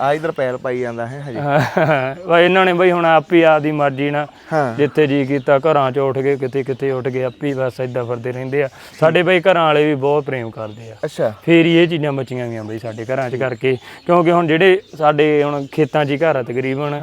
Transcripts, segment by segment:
ਆ ਇਧਰ ਪੈਲ ਪਾਈ ਜਾਂਦਾ ਹੈ ਹਜੇ। ਵਾ ਇਹਨਾਂ ਨੇ ਬਈ ਹੁਣ ਆਪੀ ਆਪਦੀ ਮਰਜ਼ੀ ਨਾਲ ਹਾਂ। ਜਿੱਥੇ ਜੀ ਕੀਤਾ ਘਰਾਂ 'ਚ ਉੱਠ ਗਏ ਕਿਤੇ ਕਿਤੇ ਉੱਠ ਗਏ ਆਪੀ ਬਸ ਏਦਾਂ ਫਿਰਦੇ ਰਹਿੰਦੇ ਆ। ਸਾਡੇ ਬਈ ਘਰਾਂ ਵਾਲੇ ਵੀ ਬਹੁਤ ਪ੍ਰੇਮ ਕਰਦੇ ਆ। ਅੱਛਾ। ਫੇਰ ਹੀ ਇਹ ਚੀਜ਼ਾਂ ਬਚੀਆਂ ਗਈਆਂ ਬਈ ਸਾਡੇ ਘਰਾਂ 'ਚ ਕਰਕੇ। ਕਿਉਂਕਿ ਹੁਣ ਜਿਹੜੇ ਸਾਡੇ ਹੁਣ ਖੇਤਾਂ 'ਚ ਹੀ ਘਰ ਆ ਤਕਰੀਬਨ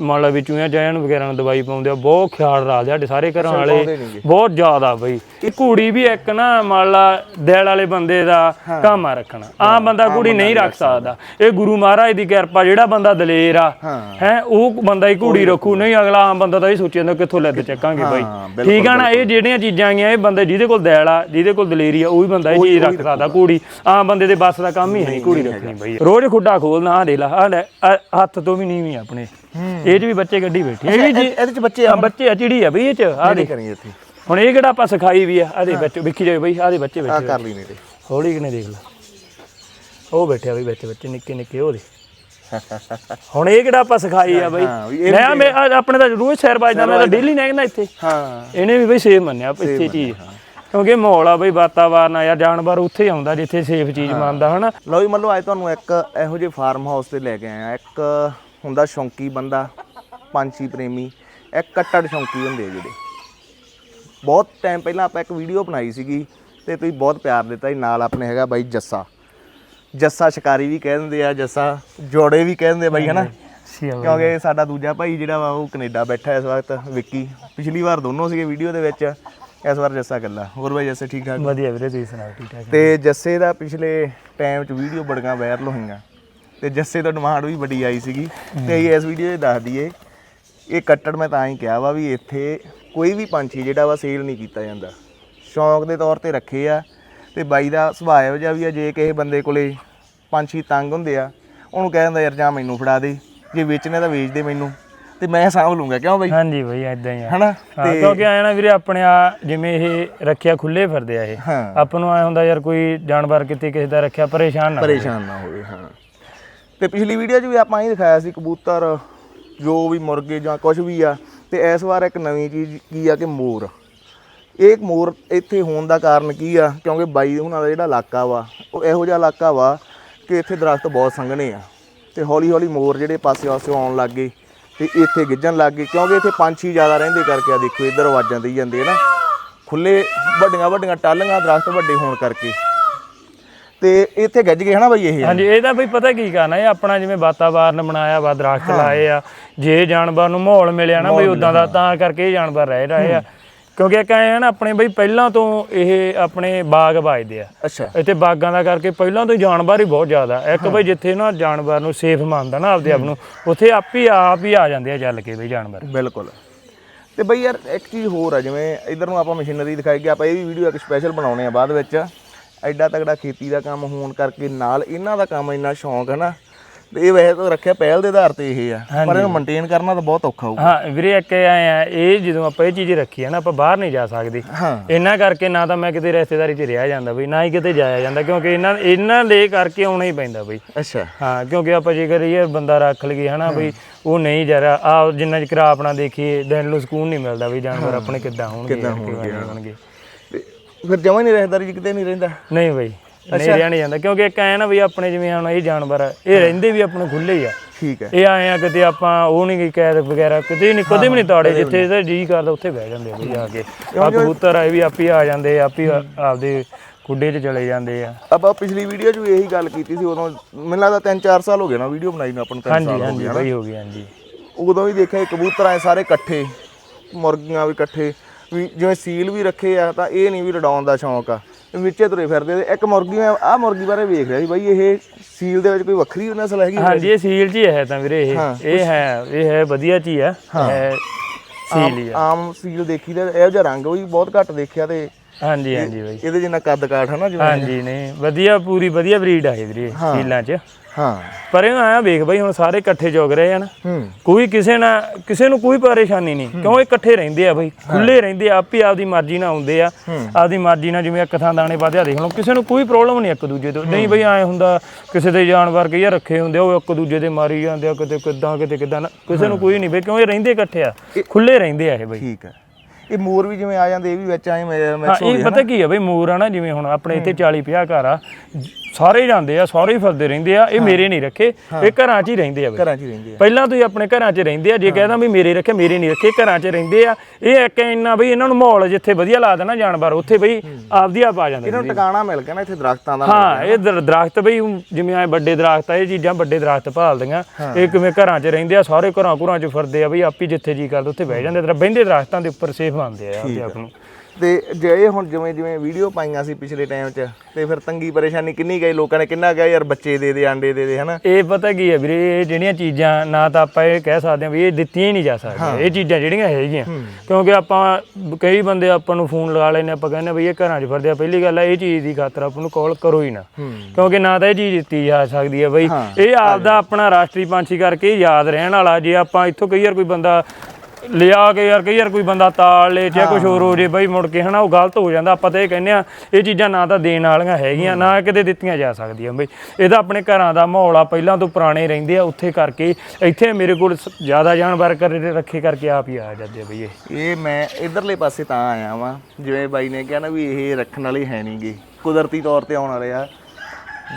ਮੰਨ ਲਾ ਵੀ ਚੂਹਿਆਂ ਵਗੈਰਾ ਨੂੰ ਦਵਾਈ ਪਾਉਂਦੇ ਆ ਬਹੁਤ ਖਿਆਲ ਰੱਖਦੇ ਆ ਸਾਡੇ ਸਾਰੇ ਘਰਾਂ ਵਾਲੇ। ਬਹੁਤ ਜ਼ਿਆਦਾ ਬਈ। ਇਹ ਕੁੜੀ ਵੀ ਇੱਕ ਨਾ ਮੰਨ ਲਾ ਦਿਲ ਵਾਲੇ ਬੰਦੇ ਦਾ ਕੰਮ ਆ ਰੱਖਣਾ। ਆਮ ਬੰਦਾ ਕੁੜੀ ਨਹੀਂ ਰੱਖ ਸਕਦਾ। ਇਹ ਗੁਰੂ ਮਹਾਰਾਜ ਦੀ ਕਿਰਪਾ ਜਿਹੜਾ ਬੰਦਾ ਦਲੇਰ ਆ ਹਾਂ। ਉਹ ਬੰਦਾ ਹੀ ਕੁੜੀ ਰੱਖੂ। ਨਹੀਂ ਅਗਲਾ ਆਮ ਬੰਦਾ ਤਾਂ ਇਹ ਸੋਚੀ ਜਾਂਦਾ ਕਿੱਥੋਂ ਲੱਦ ਚੱਕਾਂਗੇ ਬਾਈ। ਠੀਕ ਆ ਨਾ ਇਹ ਜਿਹੜੀਆਂ ਚੀਜ਼ਾਂ ਆਈਆਂ ਇਹ ਬੰਦੇ ਜਿਹਦੇ ਕੋਲ ਦਿਲ ਆ ਜਿਹਦੇ ਕੋਲ ਦਲੇਰੀ ਆ ਉਹ ਹੀ ਬੰਦਾ ਇਹ ਚੀਜ਼ ਰੱਖ ਸਕਦਾ ਕੁੜੀ ਆਮ ਬੰਦੇ ਦੇ ਬਸ ਦਾ ਕੰਮ ਹੀ ਹੈ ਨਹੀਂ ਕੁੜੀ ਰੱਖਣੀ ਬਈ। ਰੋਜ਼ ਖੁੱਡਾ ਖੋਲਣਾ ਆ ਦੇ ਲਾ ਹੱਥ ਤੋਂ ਵੀ ਨੀਵੀਂ ਆਪਣੇ। ਇਹ 'ਚ ਵੀ ਬੱਚੇ ਗੱਡੀ ਬੈਠੇ ਇਹ ਵੀ ਜੀ ਇਹਦੇ ਚ ਬੱਚੇ ਆ? ਬੱਚੇ ਆ ਚਿੜੀ ਆ ਬਈ ਇਹ ਚ ਆ ਦੇ ਕਰੀ ਇੱਥੇ? ਹੁਣ ਇਹ ਕਿਹੜਾ ਆਪਾਂ ਸਿਖਾਈ ਵੀ ਆ ਆਦੇ ਵਿੱਚ ਵੇਖੀ ਜਾਵੇ ਬਈ ਆਦੇ ਬੱਚੇ ਆ ਬੈਠੇ ਕਰ ਲਈ ਨੇੜੇ ਹੌਲੀ ਕਿਨੇ ਦੇਖ ਲਾ। ਉਹ ਬੈਠਿਆ ਬਈ ਵਿੱਚ ਬੱਚੇ ਨਿੱਕੇ ਨਿੱਕੇ ਉਹਦੇ ਹੁਣ ਇਹ ਕਿਹੜਾ ਆਪਾਂ ਸਿਖਾਈ ਆ ਬਈ? ਹਾਂ, ਵੀ ਇਹ ਮੈਂ ਮੈਂ ਆਪਣੇ ਤਾਂ ਰੋਜ਼ ਸ਼ਹਿਰ ਵੱਜਦਾ ਮੈਂ ਤਾਂ ਡੇਲੀ ਨਿਕਲਦਾ ਇੱਥੇ। ਹਾਂ। ਇਹਨੇ ਵੀ ਬਈ ਸੇਫ ਮੰਨਿਆ ਪਿੱਛੇ ਚੀਜ਼। ਕਿਉਂਕਿ ਮਾਹੌਲ ਆ ਬਈ ਵਾਤਾਵਰਨ ਆ ਯਾਰ ਜਾਨਵਰ ਉੱਥੇ ਹੀ ਆਉਂਦਾ ਜਿੱਥੇ ਸੇਫ ਚੀਜ਼ ਮੰਨਦਾ ਹਨਾ। ਲਓ ਜੀ ਮੰਨ ਲਓ ਅੱਜ ਤੁਹਾਨੂੰ ਇੱਕ ਇਹੋ ਜਿਹੇ ਫਾਰਮ ਹਾਊਸ ਤੇ ਲੈ ਕੇ ਆਇਆ ਇੱਕ ਹੁੰਦਾ ਸ਼ੌਂਕੀ ਬੰਦਾ ਪੰਛੀ ਪ੍ਰੇਮੀ ਇੱਕ ਕੱਟੜ ਸ਼ੌਂਕੀ ਹੁੰਦੇ ਜਿਹੜੇ। ਬਹੁਤ ਟਾਈਮ ਪਹਿਲਾਂ ਆਪਾਂ ਇੱਕ ਵੀਡੀਓ ਬਣਾਈ ਸੀਗੀ ਤੇ ਤੁਸੀਂ ਬਹੁਤ ਪਿਆਰ ਦਿੱਤਾ ਜੀ ਨਾਲ ਆਪਣੇ ਹੈਗਾ ਬਾਈ ਜੱਸਾ। ਜੱਸਾ ਸ਼ਿਕਾਰੀ ਵੀ ਕਹਿ ਦਿੰਦੇ ਆ ਜੱਸਾ ਜੋੜੇ ਵੀ ਕਹਿ ਦਿੰਦੇ ਬਾਈ ਹਨਾ? ਕਿਉਂਕਿ ਸਾਡਾ ਦੂਜਾ ਭਾਈ ਜਿਹੜਾ ਵਾ ਉਹ ਕੈਨੇਡਾ ਬੈਠਾ ਇਸ ਵਕਤ ਵਿੱਕੀ। ਪਿਛਲੀ ਵਾਰ ਦੋਨੋਂ ਸੀਗੇ ਵੀਡੀਓ ਦੇ ਵਿੱਚ ਇਸ ਵਾਰ ਜੱਸਾ ਇਕੱਲਾ। ਹੋਰ ਬਾਈ ਜੱਸੇ ਠੀਕ ਠਾਕ? ਵਧੀਆ ਵੀਰੇ ਤੁਸੀਂ ਸੁਣਾਓ ਠੀਕ ਠਾਕ। ਤੇ ਜੱਸੇ ਦਾ ਪਿਛਲੇ ਟਾਈਮ 'ਚ ਵੀਡੀਓ ਬੜੀਆਂ ਵਾਇਰਲ ਹੋਈਆਂ। ਤੇ ਜੱਸੇ ਤੋਂ ਡਿਮਾਂਡ ਵੀ ਬੜੀ ਆਈ ਸੀਗੀ। ਤੇ ਇਸ ਵੀਡੀਓ 'ਚ ਦੱਸ ਦਈਏ ਇਹ ਕੱਟੜ ਮੈਂ ਤਾਂ ਹੀ ਕਿਹਾ ਵਾ ਵੀ ਇੱਥੇ ਕੋਈ ਵੀ ਪੰਛੀ ਜਿਹੜਾ ਵਾ ਸੇਲ ਨਹੀਂ ਕੀਤਾ ਜਾਂਦਾ। ਸ਼ੌਂਕ ਦੇ ਤੌਰ ਤੇ ਰੱਖੇ ਆ ਤੇ ਬਾਈ ਦਾ ਸੁਭਾਅ ਇਹੋ ਜਿਹਾ ਵੀ ਆ ਜੇ ਕਿਸੇ ਬੰਦੇ ਕੋਲੇ ਪੰਛੀ ਤੰਗ ਹੁੰਦੇ ਆ ਉਹਨੂੰ ਕਹਿ ਦਿੰਦਾ ਯਾਰ ਜਾਂ ਮੈਨੂੰ ਫੜਾ ਦੇ ਜੇ ਵੇਚਣੇ ਤਾਂ ਵੇਚ ਦੇ ਮੈਨੂੰ। ਤੇ ਮੈਂ ਸਾਂਭ ਲੂੰਗਾ ਕਿਉਂ ਬਾਈ? ਹਾਂਜੀ ਬਈ ਐਦਾਂ ਹੀ ਆ। ਹਨਾ? ਹਾਂ ਕਿਉਂਕਿ ਆਇਆ ਨਾ ਵੀਰੇ ਆਪਣੇ ਆ ਜਿਵੇਂ ਇਹ ਰੱਖਿਆ ਖੁੱਲੇ ਫਿਰਦੇ ਆ ਇਹ। ਆਪਾਂ ਨੂੰ ਆਇਆ ਹੁੰਦਾ ਯਾਰ ਕੋਈ ਜਾਨਵਰ ਕਿਤੇ ਕਿਸੇ ਦਾ ਰੱਖਿਆ ਪਰੇਸ਼ਾਨ ਨਾ। ਪਰੇਸ਼ਾਨ ਨਾ ਹੋਵੇ ਹਾਂ। ਤੇ ਪਿਛਲੀ ਵੀਡੀਓ 'ਚ ਵੀ ਆਪਾਂ ਇਹ ਦਿਖਾਇਆ ਸੀ ਕਬੂਤਰ, ਜੋ ਵੀ ਮੁਰਗੇ ਜਾਂ ਕੁਝ ਵੀ ਆ, ਤੇ ਇਸ ਵਾਰ ਇੱਕ ਨਵੀਂ ਚੀਜ਼ ਕੀ ਆ ਕਿ ਮੋਰ। ਇਹ ਮੋਰ ਇੱਥੇ ਹੋਣ ਦਾ ਕਾਰਨ ਕੀ ਆ? ਕਿਉਂਕਿ ਬਾਈ ਉਹਨਾਂ ਦਾ ਜਿਹੜਾ ਇਲਾਕਾ ਵਾ, ਉਹ ਇਹੋ ਜਿਹਾ ਇਲਾਕਾ ਵਾ ਕਿ ਇੱਥੇ ਦਰਖਤ ਬਹੁਤ ਸੰਘਣੇ ਆ। ਤੇ ਹੌਲੀ ਹੌਲੀ ਮੋਰ ਜਿਹੜੇ ਪਾਸੇ ਆਸੇ ਆਉਣ ਲੱਗ ਗਏ ਤੇ ਇੱਥੇ ਗਿੱਜਣ ਲੱਗ ਗਏ, ਕਿਉਂਕਿ ਇੱਥੇ ਪੰਛੀ ਜ਼ਿਆਦਾ ਰਹਿੰਦੇ ਕਰਕੇ ਆ ਦੇਖੋ, ਇੱਧਰ ਆਵਾਜ਼ਾਂ ਦੇਈ ਜਾਂਦੇ ਆ ਨਾ। ਖੁੱਲੇ ਵੱਡੀਆਂ ਵੱਡੀਆਂ ਟਾਲੀਆਂ ਦਰਖਤ ਵੱਡੇ ਹੋਣ ਕਰਕੇ। ਤੇ ਇੱਥੇ ਗੱਜ ਗਏ ਹਨਾ ਬਈ ਇਹ? ਹਾਂਜੀ ਇਹਦਾ ਬਈ ਪਤਾ ਕੀ ਕਰਨਾ ਇਹ ਆਪਣਾ ਜਿਵੇਂ ਵਾਤਾਵਰਨ ਬਣਾਇਆ ਵਾ ਦਰਖਤ ਲਾਏ ਆ ਜੇ ਜਾਨਵਰ ਨੂੰ ਮਾਹੌਲ ਮਿਲਿਆ ਨਾ ਬਈ ਉਦਾਂ ਦਾ ਤਾਂ ਕਰਕੇ ਇਹ ਜਾਨਵਰ ਰਹਿ ਰਹੇ ਆ। ਕਿਉਂਕਿ ਇੱਕ ਐਂ ਆ ਨਾ ਆਪਣੇ ਬਈ ਪਹਿਲਾਂ ਤੋਂ ਇਹ ਆਪਣੇ ਬਾਗ ਵੱਜਦੇ ਆ। ਅੱਛਾ। ਇੱਥੇ ਬਾਗਾਂ ਦਾ ਕਰਕੇ ਪਹਿਲਾਂ ਤੋਂ ਜਾਨਵਰ ਹੀ ਬਹੁਤ ਜ਼ਿਆਦਾ। ਇੱਕ ਬਈ ਜਿੱਥੇ ਨਾ ਜਾਨਵਰ ਨੂੰ ਸੇਫ ਮੰਨਦਾ ਨਾ ਆਪਦੇ ਆਪ ਨੂੰ ਉੱਥੇ ਆਪ ਹੀ ਆਪ ਹੀ ਆ ਜਾਂਦੇ ਆ ਚੱਲ ਕੇ ਬਈ ਜਾਨਵਰ। ਬਿਲਕੁਲ। ਤੇ ਬਈ ਯਾਰ ਇੱਕ ਚੀਜ਼ ਹੋਰ ਆ ਜਿਵੇਂ ਇਧਰ ਨੂੰ ਆਪਾਂ ਮਸ਼ੀਨਰੀ ਦਿਖਾਈ ਕਿ ਆਪਾਂ ਇਹ ਵੀ ਵੀਡੀਓ ਇੱਕ ਸਪੈਸ਼ਲ ਬਣਾਉਣੇ ਆ ਬਾਅਦ ਵਿੱਚ। ਐਡਾ ਤਗੜਾ ਖੇਤੀ ਦਾ ਕੰਮ ਹੋਣ ਕਰਕੇ ਨਾਲ ਇਹਨਾਂ ਦਾ ਕੰਮ ਇੰਨਾ ਸ਼ੌਂਕ ਹੈ ਨਾ ਤੇ ਇਹ ਵੈਸੇ ਤਾਂ ਰੱਖਿਆ ਪਹਿਲ ਦੇ ਆਧਾਰ ਤੇ ਇਹ ਆ ਪਰ ਇਹਨੂੰ ਮੇਨਟੇਨ ਕਰਨਾ ਤਾਂ ਬਹੁਤ ਔਖਾ ਹੋਊ ਹਾਂ ਵੀਰੇ ਇੱਕ ਐ ਆ ਇਹ ਜਦੋਂ ਆਪਾਂ ਇਹ ਚੀਜ਼ ਰੱਖੀ ਹੈ ਨਾ ਆਪਾਂ ਬਾਹਰ ਨਹੀਂ ਜਾ ਸਕਦੇ। ਇਹਨਾਂ ਕਰਕੇ ਨਾ ਤਾਂ ਮੈਂ ਕਿਤੇ ਰਿਸ਼ਤੇਦਾਰੀ 'ਚ ਰਿਹਾ ਜਾਂਦਾ ਬਈ ਨਾ ਹੀ ਕਿਤੇ ਜਾਇਆ ਜਾਂਦਾ ਕਿਉਂਕਿ ਇਹਨਾਂ ਇਹਨਾਂ ਲਈ ਕਰਕੇ ਆਉਣਾ ਹੀ ਪੈਂਦਾ ਬਈ। ਅੱਛਾ। ਹਾਂ ਕਿਉਂਕਿ ਆਪਾਂ ਜੇਕਰ ਇਹ ਬੰਦਾ ਰੱਖ ਲਈਏ ਹਨਾ ਬਈ ਉਹ ਨਹੀਂ ਜਰਾ ਆ ਜਿੰਨਾ ਚਿਰ ਆਪਣਾ ਦੇਖੀਏ ਦਿਲ ਨੂੰ ਸਕੂਨ ਨਹੀਂ ਮਿਲਦਾ ਵੀ ਜਾਨਵਰ ਆਪਣੇ ਕਿੱਦਾਂ ਹੋਣਗੇ ਕਿੱਦਾਂ ਹੋਣਗੇ। ਫਿਰ ਜਮਾਂ ਨਹੀਂ ਰਹਿਦਾਰੀ ਕਿਤੇ ਨਹੀਂ ਰਹਿੰਦਾ। ਨਹੀਂ ਬਈ ਨਹੀਂ ਰਿਆ ਨਹੀਂ ਜਾਂਦਾ ਕਿਉਂਕਿ ਇੱਕ ਐ ਨਾ ਵੀ ਆਪਣੇ ਜਿਵੇਂ ਹੁਣ ਇਹ ਜਾਨਵਰ ਆ, ਇਹ ਰਹਿੰਦੇ ਵੀ ਆਪਣੇ ਖੁੱਲੇ ਹੀ ਆ। ਠੀਕ ਹੈ। ਇਹ ਆਏ ਆ ਕਿਤੇ ਆਪਾਂ ਉਹ ਨਹੀਂ ਕੈਦ ਵਗੈਰਾ ਕਿਤੇ ਨਹੀਂ ਕਦੇ ਵੀ ਨਹੀਂ ਤਾੜੇ ਜਿੱਥੇ ਇਹਦਾ ਜੀ ਕਰਦਾ ਉੱਥੇ ਬਹਿ ਜਾਂਦੇ ਆ ਬਈ ਆ ਕੇ। ਆ ਕਬੂਤਰ ਆਏ ਵੀ ਆਪੀ ਆ ਜਾਂਦੇ ਆਪੀ ਆਪਦੇ ਕੁੱਡੇ 'ਚ ਚਲੇ ਜਾਂਦੇ ਆ। ਆਪਾਂ ਪਿਛਲੀ ਵੀਡੀਓ 'ਚ ਵੀ ਇਹੀ ਗੱਲ ਕੀਤੀ ਸੀ ਉਦੋਂ ਮੈਨੂੰ ਲੱਗਦਾ 3-4 ਸਾਲ ਹੋ ਗਏ ਨਾ ਵੀਡੀਓ ਬਣਾਈ ਨੂੰ ਆਪਾਂ ਨੂੰ 3 ਹਾਂਜੀ ਸਾਲ ਹੋ ਹਾਂਜੀ ਗਏ ਬਈ ਹੋ ਗਈ ਹਾਂਜੀ। ਉਦੋਂ ਵੀ ਦੇਖਿਆ ਕਬੂਤਰ ਆਏ ਸਾਰੇ ਇਕੱਠੇ ਮੁਰਗੀਆਂ ਵੀ ਇਕੱਠੇ ਵੀ ਜਿਵੇਂ ਸੀਲ ਵੀ ਰੱਖੇ ਆ ਤਾਂ ਇਹ ਨਹੀਂ ਵੀ ਰਡਾਉਣ ਦਾ ਸ਼ੌਂਕ ਆ। ਵਿੱਚੇ ਤੁਰੇ ਫਿਰਦੇ ਤੇ ਇੱਕ ਮੁਰਗੀ ਮੈਂ ਆਹ ਮੁਰਗੀ ਬਾਰੇ ਵੇਖ ਰਿਹਾ ਸੀ ਬਾਈ ਇਹ ਸੀਲ ਦੇ ਵਿੱਚ ਕੋਈ ਵੱਖਰੀ ਨਸਲ ਹੈਗੀ ਹਾਂਜੀ ਇਹ ਸੀਲ ਜੀ ਹੈ ਤਾਂ ਵੀਰੇ ਇਹ। ਇਹ ਹੈ ਇਹ ਹੈ ਵਧੀਆ ਚੀ ਆ। ਇਹ ਸੀਲ ਹੀ ਆ। ਆਮ ਸੀਲ ਦੇਖੀ ਤੇ ਇਹੋ ਜਿਹਾ ਰੰਗ ਵੀ ਬਹੁਤ ਘੱਟ ਦੇਖਿਆ ਤੇ ਹਾਂਜੀ ਹਾਂਜੀ ਬਈ। ਇਹਦੇ ਜਿੰਨਾ ਕੱਦ ਕਾਠ ਹੈ ਨਾ ਜਿਵੇਂ ਹਾਂਜੀ ਨਹੀਂ ਵਧੀਆ ਪੂਰੀ ਵਧੀਆ ਬਰੀਡ ਆ ਇਹ ਵੀਰੇ ਸੀਲਾਂ 'ਚ। ਹਾਂ। ਪਰ ਇਹ ਆਇਆ ਵੇਖ ਬਈ ਹੁਣ ਸਾਰੇ ਇਕੱਠੇ ਜੋਗ ਰਹੇ ਹਨ ਕੋਈ ਕਿਸੇ ਨਾਲ ਕਿਸੇ ਨੂੰ ਕੋਈ ਪਰੇਸ਼ਾਨੀ ਨਹੀਂ। ਕਿਉਂ ਇਹ ਇਕੱਠੇ ਰਹਿੰਦੇ ਆ ਬਈ? ਖੁੱਲੇ ਰਹਿੰਦੇ ਆ ਆਪੀ ਆਪਦੀ ਮਰਜ਼ੀ ਨਾਲ ਆਉਂਦੇ ਆ। ਆਪਦੀ ਮਰਜ਼ੀ ਨਾਲ ਜਿਵੇਂ ਇੱਕ ਥਾਂ ਦਾਣੇ ਪਾਦਿਆ ਦੇਖ ਲਓ ਕਿਸੇ ਨੂੰ ਕੋਈ ਪ੍ਰੋਬਲਮ ਨਹੀਂ ਇੱਕ ਦੂਜੇ ਤੋਂ। ਨਹੀਂ ਬਈ ਐ ਹੁੰਦਾ ਕਿਸੇ ਦੇ ਜਾਨਵਰ ਕਈ ਰੱਖੇ ਹੁੰਦੇ ਉਹ ਇੱਕ ਦੂਜੇ ਦੇ ਮਾਰੀ ਜਾਂਦੇ ਆ ਕਿਤੇ ਕਿਦਾਂ ਕਿਤੇ ਕਿਦਾਂ। ਕਿਸੇ ਨੂੰ ਕੋਈ ਨਹੀਂ ਬਈ ਕਿਉਂ ਇਹ ਰਹਿੰਦੇ ਇਕੱਠੇ ਆ? ਖੁੱਲੇ ਰਹਿੰਦੇ ਆ ਇਹ ਬਈ। ਠੀਕ ਹੈ ਇਹ ਮੋਰ ਵੀ ਜਿਵੇਂ ਆ ਜਾਂਦੇ ਇਹ ਵੀ ਵਿੱਚ ਆਏ ਮਿਕਸ ਹੋ ਇਹ ਪਤਾ ਕੀ ਆ ਬਈ ਮੂਰ ਆ ਨਾ ਜਿਵੇਂ ਹੁਣ ਆਪਣੇ ਇੱਥੇ 40 50 ਘਰ ਆ ਸਾਰੇ ਜਾਂਦੇ ਆ ਸਾਰੇ ਫਿਰਦੇ ਰਹਿੰਦੇ ਆ ਇਹ ਮੇਰੇ ਨਹੀਂ ਰੱਖੇ ਇਹ ਘਰਾਂ 'ਚ ਹੀ ਰਹਿੰਦੇ ਆ ਬਈ। ਘਰਾਂ 'ਚ ਹੀ ਰਹਿੰਦੇ ਆ। ਪਹਿਲਾਂ ਤੋਂ ਹੀ ਆਪਣੇ ਘਰਾਂ 'ਚ ਰਹਿੰਦੇ ਆ ਜੇ ਕਹਿੰਦਾ ਵੀ ਮੇਰੇ ਰੱਖੇ ਮੇਰੇ ਨਹੀਂ ਰੱਖੇ ਘਰਾਂ 'ਚ ਰਹਿੰਦੇ ਆ ਇਹ ਇੱਕ ਇੰਨਾ ਬਈ ਇਹਨਾਂ ਨੂੰ ਮਾਹੌਲ ਜਿੱਥੇ ਵਧੀਆ ਲੱਗਦਾ ਨਾ ਜਾਨਵਰ ਉੱਥੇ ਬਈ ਆਪਦੀ ਆਪ ਆ ਜਾਂਦੇ ਇਹਨਾਂ ਨੂੰ ਟਿਕਾਣਾ ਮਿਲ ਗਿਆ ਨਾ ਇੱਥੇ ਦਰਖਤਾਂ ਦਾ। ਹਾਂ ਇਹ ਦਰ- ਦਰਖਤ ਬਈ ਜਿਵੇਂ ਆ ਵੱਡੇ ਦਰਖਤ ਆ ਇਹ ਚੀਜ਼ਾਂ ਵੱਡੇ ਦਰਖਤ ਭਾਲਦੀਆਂ। ਇਹ ਕਿਵੇਂ ਘਰਾਂ 'ਚ ਰਹਿੰਦੇ ਆ ਸਾਰੇ ਘਰਾਂ ਘਰਾਂ 'ਚ ਫਿਰਦੇ ਆ ਬਈ ਆਪੀ ਜਿੱਥੇ ਜੀ ਕਰਦਾ ਉੱਥੇ ਬਹਿ ਜਾਂਦੇ ਤੇ ਬਹਿੰਦੇ ਦਰਖਤਾਂ ਦੇ ਉੱਪਰ ਸੇਫ ਮੰਨਦੇ ਆ ਆਪਦੇ ਆਪ ਨੂੰ। ਤੇ ਜੇ ਇਹ ਹੁਣ ਜਿਵੇਂ ਜਿਵੇਂ ਵੀਡੀਓ ਪਾਈਆਂ ਸੀ ਪਿਛਲੇ ਟਾਈਮ 'ਚ ਤੇ ਫਿਰ ਤੰਗੀ ਪਰੇਸ਼ਾਨੀ ਕਿੰਨੀ ਗਈ ਲੋਕਾਂ ਨੇ ਕਿੰਨਾ ਕਿਹਾ ਯਾਰ ਬੱਚੇ ਦੇ ਦੇ ਆਂਡੇ ਦੇ ਦੇ ਹਨਾ? ਇਹ ਪਤਾ ਕੀ ਹੈ ਵੀਰੇ ਇਹ ਜਿਹੜੀਆਂ ਚੀਜ਼ਾਂ ਨਾ ਤਾਂ ਆਪਾਂ ਇਹ ਕਹਿ ਸਕਦੇ ਹਾਂ ਵੀ ਇਹ ਦਿੱਤੀਆਂ ਹੀ ਨਹੀਂ ਜਾ ਸਕਦੀਆਂ। ਇਹ ਚੀਜ਼ਾਂ ਜਿਹੜੀਆਂ ਹੈਗੀਆਂ। ਕਿਉਂਕਿ ਆਪਾਂ ਕਈ ਬੰਦੇ ਆਪਾਂ ਨੂੰ ਫੋਨ ਲਗਾ ਲੈਨੇ ਆਪਾਂ ਕਹਿੰਦੇ ਬਈ ਇਹ ਘਰਾਂ 'ਚ ਫਿਰਦੇ ਆ ਪਹਿਲੀ ਗੱਲ ਹੈ ਇਹ ਚੀਜ਼ ਦੀ ਖਾਤਰ ਆਪਾਂ ਨੂੰ ਕਾਲ ਕਰੋ ਹੀ ਨਾ। ਕਿਉਂਕਿ ਨਾ ਤਾਂ ਇਹ ਚੀਜ਼ ਦਿੱਤੀ ਜਾ ਸਕਦੀ ਹੈ ਬਈ। ਇਹ ਆਪਦਾ ਆਪਣਾ ਰਾਸ਼ਟਰੀ ਪੰਛੀ ਕਰਕੇ ਯਾਦ ਰਹਿਣ ਵਾਲਾ ਜੇ ਆਪਾਂ ਇੱਥੋਂ ਕਈ ਵਾਰ ਕੋਈ ਬੰਦਾ ਲਿਆ ਕੇ ਯਾਰ ਕਈ ਯਾਰ ਕੋਈ ਬੰਦਾ ਤਾਲ ਲੇ ਜਾਂ ਕੁਝ ਹੋਰ ਹੋ ਜੇ, ਬਈ ਮੁੜ ਕੇ ਹਨਾ ਉਹ ਗਲਤ ਹੋ ਜਾਂਦਾ। ਆਪਾਂ ਤਾਂ ਇਹ ਕਹਿੰਦੇ ਆ ਇਹ ਚੀਜ਼ਾਂ ਨਾ ਤਾਂ ਦੇਣ ਵਾਲੀਆਂ ਹੈਗੀਆਂ, ਨਾ ਕਿਤੇ ਦਿੱਤੀਆਂ ਜਾ ਸਕਦੀਆਂ ਬਈ। ਇਹਦਾ ਆਪਣੇ ਘਰਾਂ ਦਾ ਮਾਹੌਲ ਆ, ਪਹਿਲਾਂ ਤੋਂ ਪੁਰਾਣੇ ਰਹਿੰਦੇ ਆ, ਉੱਥੇ ਕਰਕੇ ਇੱਥੇ ਮੇਰੇ ਕੋਲ ਸ- ਜ਼ਿਆਦਾ ਜਾਨਵਰ ਕਰੇ ਰੱਖੇ ਕਰਕੇ ਆਪ ਹੀ ਆ ਜਾਂਦੇ ਆ ਬਈ ਇਹ। ਇਹ ਮੈਂ ਇਧਰਲੇ ਪਾਸੇ ਤਾਂ ਆਇਆ ਵਾਂ, ਜਿਵੇਂ ਬਾਈ ਨੇ ਕਿਹਾ ਨਾ ਵੀ ਇਹ ਰੱਖਣ ਵਾਲੇ ਹੈ ਨਹੀਂਗੇ ਕੁਦਰਤੀ ਤੌਰ ਤੇ ਆਉਣ ਵਾਲੇ ਆ।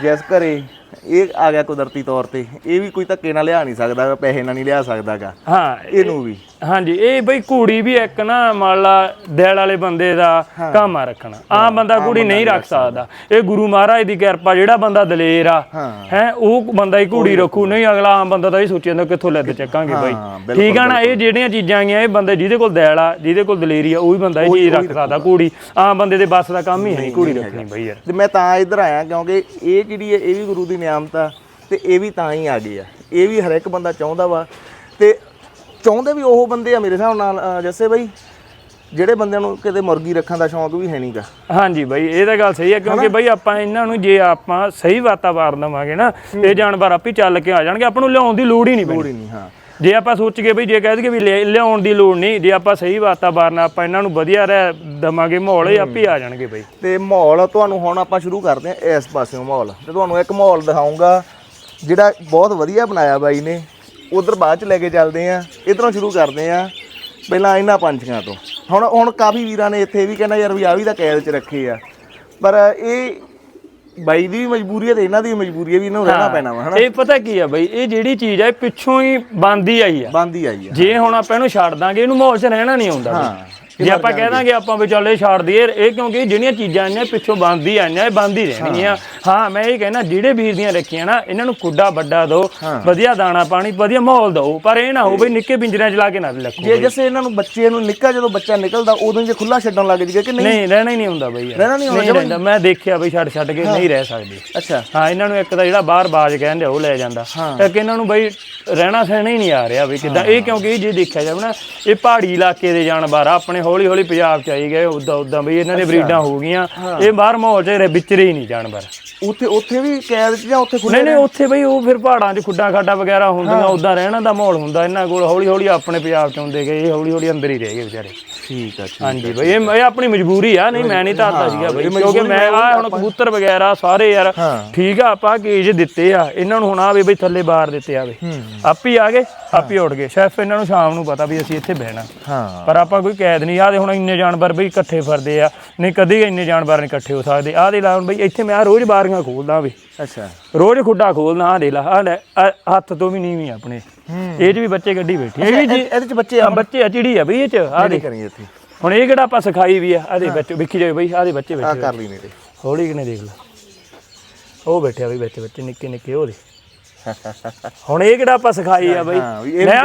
ਜਿਸ ਘਰੇ ਇਹ ਆ ਗਿਆ ਕੁਦਰਤੀ ਤੌਰ ਤੇ। ਇਹ ਵੀ ਕੋਈ ਧੱਕੇ ਨਾਲ ਲਿਆ ਨਹੀਂ ਸਕਦਾ ਪੈਸੇ ਨਾਲ ਨਹੀਂ ਲਿਆ ਸਕਦਾਗਾ। ਹਾਂ ਇਹਨੂੰ ਵੀ। ਹਾਂਜੀ ਇਹ ਬਈ ਘੂੜੀ ਵੀ ਇੱਕ ਨਾ ਮੰਨ ਲਾ ਦਿਲ ਵਾਲੇ ਬੰਦੇ ਦਾ ਕੰਮ ਆ ਰੱਖਣਾ। ਆਮ ਬੰਦਾ ਘੂੜੀ ਨਹੀਂ ਰੱਖ ਸਕਦਾ। ਇਹ ਗੁਰੂ ਮਹਾਰਾਜ ਦੀ ਕਿਰਪਾ ਜਿਹੜਾ ਬੰਦਾ ਦਲੇਰ ਆ ਹਾਂ। ਉਹ ਬੰਦਾ ਹੀ ਘੂੜੀ ਰੱਖੂ। ਨਹੀਂ ਅਗਲਾ ਆਮ ਬੰਦਾ ਤਾਂ ਇਹ ਸੋਚੀ ਜਾਂਦਾ ਕਿੱਥੋਂ ਲੱਦ ਚੱਕਾਂਗੇ ਬਈ। ਠੀਕ ਆ ਨਾ ਇਹ ਜਿਹੜੀਆਂ ਚੀਜ਼ਾਂ ਆਈਆਂ ਇਹ ਬੰਦੇ ਜਿਹਦੇ ਕੋਲ ਦਿਲ ਆ ਜਿਹਦੇ ਕੋਲ ਦਲੇਰੀ ਆ ਉਹ ਵੀ ਬੰਦਾ ਇਹ ਚੀਜ਼ ਰੱਖ ਸਕਦਾ ਘੂੜੀ ਆਮ ਬੰਦੇ ਦੇ ਬਸ ਦਾ ਕੰਮ ਹੀ ਹੈ ਨਹੀਂ ਘੂੜੀ ਰੱਖਣੀ ਬਈ ਯਾਰ। ਤੇ ਮੈਂ ਤਾਂ ਇੱਧਰ ਆਇਆ ਕਿਉਂਕਿ ਇਹ ਜਿਹੜੀ ਇਹ ਵੀ ਗੁਰੂ ਦੀ ਨਿਆਮਤ ਆ ਤੇ ਇਹ ਵੀ ਤਾਂ ਹੀ ਆ ਗਈ ਆ। ਇਹ ਵੀ ਹਰ ਇੱਕ ਬੰਦਾ ਚਾਹੁੰਦਾ ਵਾ। ਤੇ ਚਾਹੁੰਦੇ ਵੀ ਉਹ ਬੰਦੇ ਆ ਮੇਰੇ ਹਿਸਾਬ ਨਾਲ ਜੱਸੇ ਬਾਈ ਜਿਹੜੇ ਬੰਦਿਆਂ ਨੂੰ ਕਿਤੇ ਮੁਰਗੀ ਰੱਖਣ ਦਾ ਸ਼ੌਂਕ ਵੀ ਹੈ ਨਹੀਂਗਾ ਹਾਂਜੀ ਬਾਈ ਇਹ ਤਾਂ ਗੱਲ ਸਹੀ ਹੈ ਕਿਉਂਕਿ ਬਾਈ ਆਪਾਂ ਇਹਨਾਂ ਨੂੰ ਜੇ ਆਪਾਂ ਸਹੀ ਵਾਤਾਵਰਨ ਦੇਵਾਂਗੇ ਨਾ ਇਹ ਜਾਨਵਰ ਆਪੇ ਚੱਲ ਕੇ ਆ ਜਾਣਗੇ। ਆਪਾਂ ਨੂੰ ਲਿਆਉਣ ਦੀ ਲੋੜ ਹੀ ਨਹੀਂ ਪੈਣੀ। ਲੋੜ ਹੀ ਨਹੀਂ ਹਾਂ। ਜੇ ਆਪਾਂ ਸੋਚ ਕੇ ਬਈ ਜੇ ਕਹਿ ਦਈਏ ਵੀ ਲਿਆ- ਲਿਆਉਣ ਦੀ ਲੋੜ ਨਹੀਂ, ਜੇ ਆਪਾਂ ਸਹੀ ਵਾਤਾਵਰਨ ਆਪਾਂ ਇਹਨਾਂ ਨੂੰ ਵਧੀਆ ਰਹਿ ਦਵਾਂਗੇ, ਮਾਹੌਲ ਇਹ ਆਪੇ ਆ ਜਾਣਗੇ ਬਈ। ਤੇ ਮਾਹੌਲ ਤੁਹਾਨੂੰ ਹੁਣ ਆਪਾਂ ਸ਼ੁਰੂ ਕਰਦੇ ਹਾਂ ਇਸ ਪਾਸਿਓਂ ਮਾਹੌਲ। ਤੇ ਤੁਹਾਨੂੰ ਇੱਕ ਮਾਹੌਲ ਦਿਖਾਉਂਗਾ, ਜਿਹੜਾ ਬਹੁਤ ਵਧੀਆ ਬਣਾਇਆ ਬਾਈ ਨੇ। ਉਧਰ ਬਾਅਦ ਚ ਲੈ ਕੇ ਚੱਲਦੇ ਆ ਇਧਰੋਂ ਸ਼ੁਰੂ ਕਰਦੇ ਆ ਪਹਿਲਾਂ ਇਹਨਾਂ ਪੰਛੀਆਂ ਤੋਂ। ਹੁਣ ਹੁਣ ਕਾਫੀ ਵੀਰਾਂ ਨੇ ਇੱਥੇ ਵੀ ਕਹਿੰਦਾ ਯਾਰ ਵੀ ਆ ਵੀ ਤਾਂ ਕੈਦ ਚ ਰੱਖੇ ਆ। ਪਰ ਇਹ ਬਾਈ ਦੀ ਵੀ ਮਜਬੂਰੀ ਹੈ ਤੇ ਇਹਨਾਂ ਦੀ ਵੀ ਮਜਬੂਰੀ ਹੈ ਵੀ ਇਹਨਾਂ ਨੂੰ ਰਹਿਣਾ ਪੈਣਾ ਵਾ ਹਨਾ? ਇਹ ਪਤਾ ਕੀ ਆ ਬਈ ਇਹ ਜਿਹੜੀ ਚੀਜ਼ ਆ ਇਹ ਪਿੱਛੋਂ ਹੀ ਬੰਦੀ ਆਈ ਆ। ਬੰਦ ਆਈ ਆ। ਜੇ ਹੁਣ ਆਪਾਂ ਇਹਨੂੰ ਛੱਡ ਦਾਂਗੇ ਇਹਨੂੰ ਮਾਹੌਲ 'ਚ ਰਹਿਣਾ ਨਹੀਂ ਆਉਂਦਾ। ਹਾਂ। ਜੇ ਆਪਾਂ ਕਹਿ ਦਾਂਗੇ ਆਪਾਂ ਵੀ ਚੱਲ ਇਹ ਛੱਡ ਦਈਏ ਇਹ ਕਿਉਂਕਿ ਜਿਹੜੀਆਂ ਚੀਜ਼ਾਂ ਆਈਆਂ ਪਿੱਛੋਂ ਬੰਦੀ ਆਈਆਂ ਇਹ ਬੰਦੀ ਰਹਿਣਗੀਆਂ। ਹਾਂ। ਮੈਂ ਇਹ ਕਹਿਣਾ ਜਿਹੜੇ ਵੀਰ ਦੀਆਂ ਰੱਖੀਆਂ ਨਾ ਇਹਨਾਂ ਨੂੰ ਖੁੱਡਾ ਵੱਡਾ ਦਿਓ ਵਧੀਆ ਦਾਣਾ ਪਾਣੀ ਵਧੀਆ ਮਾਹੌਲ ਦਿਓ। ਪਰ ਇਹ ਨਾ ਹੋ। ਬਈ ਨਿੱਕੇ ਪਿੰਜਰਿਆਂ 'ਚ ਲਾ ਕੇ ਨਾ ਰੱਖੋ ਜੇ ਜੈਸੇ ਇਹਨਾਂ ਨੂੰ ਬੱਚੇ ਨੂੰ ਨਿੱਕਾ ਜਦੋਂ ਬੱਚਾ ਨਿਕਲਦਾ ਉਦੋਂ ਜੇ ਖੁੱਲਾ ਛੱਡਣ ਲੱਗ ਜੀਗੇ ਕਿ ਨਹੀਂ? ਨਹੀਂ ਰਹਿਣਾ ਹੀ ਨਹੀਂ ਹੁੰਦਾ ਬਈ ਰਹਿਣਾ ਨਹੀਂ ਹੁੰਦਾ ਮੈਂ ਦੇਖਿਆ ਬਈ ਛੱਡ ਛੱਡ ਕੇ ਨਹੀਂ ਰਹਿ ਸਕਦੇ। ਅੱਛਾ। ਹਾਂ ਇਹਨਾਂ ਨੂੰ ਇੱਕ ਤਾਂ ਜਿਹੜਾ ਬਾਹਰ ਬਾਜ ਕਹਿੰਦੇ ਉਹ ਲੈ ਜਾਂਦਾ। ਇੱਕ ਇਹਨਾਂ ਨੂੰ ਬਈ ਰਹਿਣਾ ਸਹਿਣਾ ਹੀ ਨਹੀਂ ਆ ਰਿਹਾ ਵੀ ਕਿਦਾਂ। ਇਹ ਕਿਉਂਕਿ ਜੇ ਦੇਖਿਆ ਜਾਵੇ ਨਾ ਇਹ ਪਹਾੜੀ ਇਲਾਕੇ ਦੇ ਜਾਨਵਰ ਆ ਆਪਣੇ ਹੌਲੀ ਹੌਲੀ ਪੰਜਾਬ ਚ ਆਈ ਗਏ ਉਦਾਂ ਉਦਾਂ ਬਈ ਇਹਨਾਂ ਦੇ ਬਰੀਡਾਂ ਹੋ ਗਈਆਂ। ਇਹ ਬਾਹਰ ਮਾਹੌਲ ਚ ਵਿਚਰੇ ਹੀ ਨਹੀਂ ਜਾਨਵਰ। ਉੱਥੇ ਉੱਥੇ ਵੀ ਕੈਦ ਚ ਜਾਂ ਉੱਥੇ ਖੁੱਲੇ ਨਹੀਂ ਨਹੀਂ ਉੱਥੇ ਬਈ ਉਹ ਫਿਰ ਪਹਾੜਾਂ 'ਚ ਖੁੱਡਾਂ ਖਾਡਾ ਵਗੈਰਾ ਹੁੰਦੀਆਂ ਉਦਾਂ ਰਹਿਣਾ ਦਾ ਮਾਹੌਲ ਹੁੰਦਾ ਇਹਨਾਂ ਕੋਲ ਹੌਲੀ ਹੌਲੀ ਆਪਣੇ ਪੰਜਾਬ ਚ ਆਉਂਦੇ ਗਏ ਇਹ ਹੌਲੀ ਹੌਲੀ ਅੰਦਰ ਹੀ ਰਹਿ ਗਏ ਵਿਚਾਰੇ। ਠੀਕ ਆ ਠੀਕ ਹਾਂਜੀ ਬਈ ਇਹ ਇਹ ਆਪਣੀ ਮਜਬੂਰੀ ਆ ਨਹੀਂ ਮੈਂ ਨਹੀਂ ਧਾਰਦਾ ਸੀਗਾ ਬਈ ਕਿਉਂਕਿ ਮੈਂ ਆ ਹੁਣ ਕਬੂਤਰ ਵਗੈਰਾ ਸਾਰੇ ਯਾਰ ਠੀਕ ਆ ਆਪਾਂ ਕੇਜ ਦਿੱਤੇ ਆ ਇਹਨਾਂ ਨੂੰ ਹੁਣ ਆ ਵੀ ਬਈ ਥੱਲੇ ਬਾਹਰ ਦਿੱਤੇ ਆ ਬਈ ਆਪੀ ਆ ਗਏ। ਆਪੀ ਉੱਡ ਗਏ। ਸ਼ੈਫ ਇਹਨਾਂ ਨੂੰ ਸ਼ਾਮ ਨੂੰ ਪਤਾ ਵੀ ਅਸੀਂ ਇੱਥੇ ਬਹਿਣਾ। ਹਾਂ। ਪਰ ਆਪਾਂ ਕੋਈ ਕੈਦ ਨਹੀਂ। ਆਦੇ ਹੁਣ ਇੰਨੇ ਜਾਨਵਰ ਬਈ ਇਕੱਠੇ ਫਿਰਦੇ ਆ। ਨਹੀਂ ਕਦੀ ਇੰਨੇ ਜਾਨਵਰ ਨਹੀਂ ਇਕੱਠੇ ਹੋ ਸਕਦੇ। ਆਹ ਦੇ ਲਾਉਣ ਬਈ ਇੱਥੇ ਮੈਂ ਆਹ ਰੋਜ਼ ਬਾਰੀਆਂ ਖੋਲਦਾ ਵੀ ਅੱਛਾ। ਰੋਜ਼ ਖੁੱਡਾ ਖੋਲਦਾ ਆ ਦੇ ਲਾ। ਆਹ ਲੈ, ਆਹ ਹੱਥ ਤੋਂ ਵੀ ਨੀਵੀਂ ਆਪਣੇ। ਇਹ 'ਚ ਵੀ ਬੱਚੇ ਗੱਡੀ ਬੈਠੀ। ਇਹ ਵੀ ਇਹਦੇ ਚ ਬੱਚੇ ਆ? ਬੱਚੇ ਆ ਚਿੜੀ ਆ ਬਈ ਇਹ ਚ। ਆ ਦੇ ਕਰੀਏ ਇੱਥੇ? ਹੁਣ ਇਹ ਕਿਹੜਾ ਆਪਾਂ ਸਿਖਾਈ ਵੀ ਆ? ਆਦੇ ਵਿੱਚ ਵੇਖੀ ਜਾਵੇ ਬਈ ਆਦੇ ਬੱਚੇ ਆ ਬੈਠੇ ਕਰ ਲਈ ਨੇੜੇ ਹੌਲੀ ਕਿਨੇ ਦੇਖ ਲਾ। ਉਹ ਬੈਠਿਆ ਬਈ ਵਿੱਚ ਬੱਚੇ ਨਿੱਕੇ ਨਿੱਕੇ ਉਹਦੇ ਹੁਣ ਇਹ ਕਿਹੜਾ ਆਪਾਂ ਸਿਖਾਈ ਆ ਬਈ? ਮੈਂ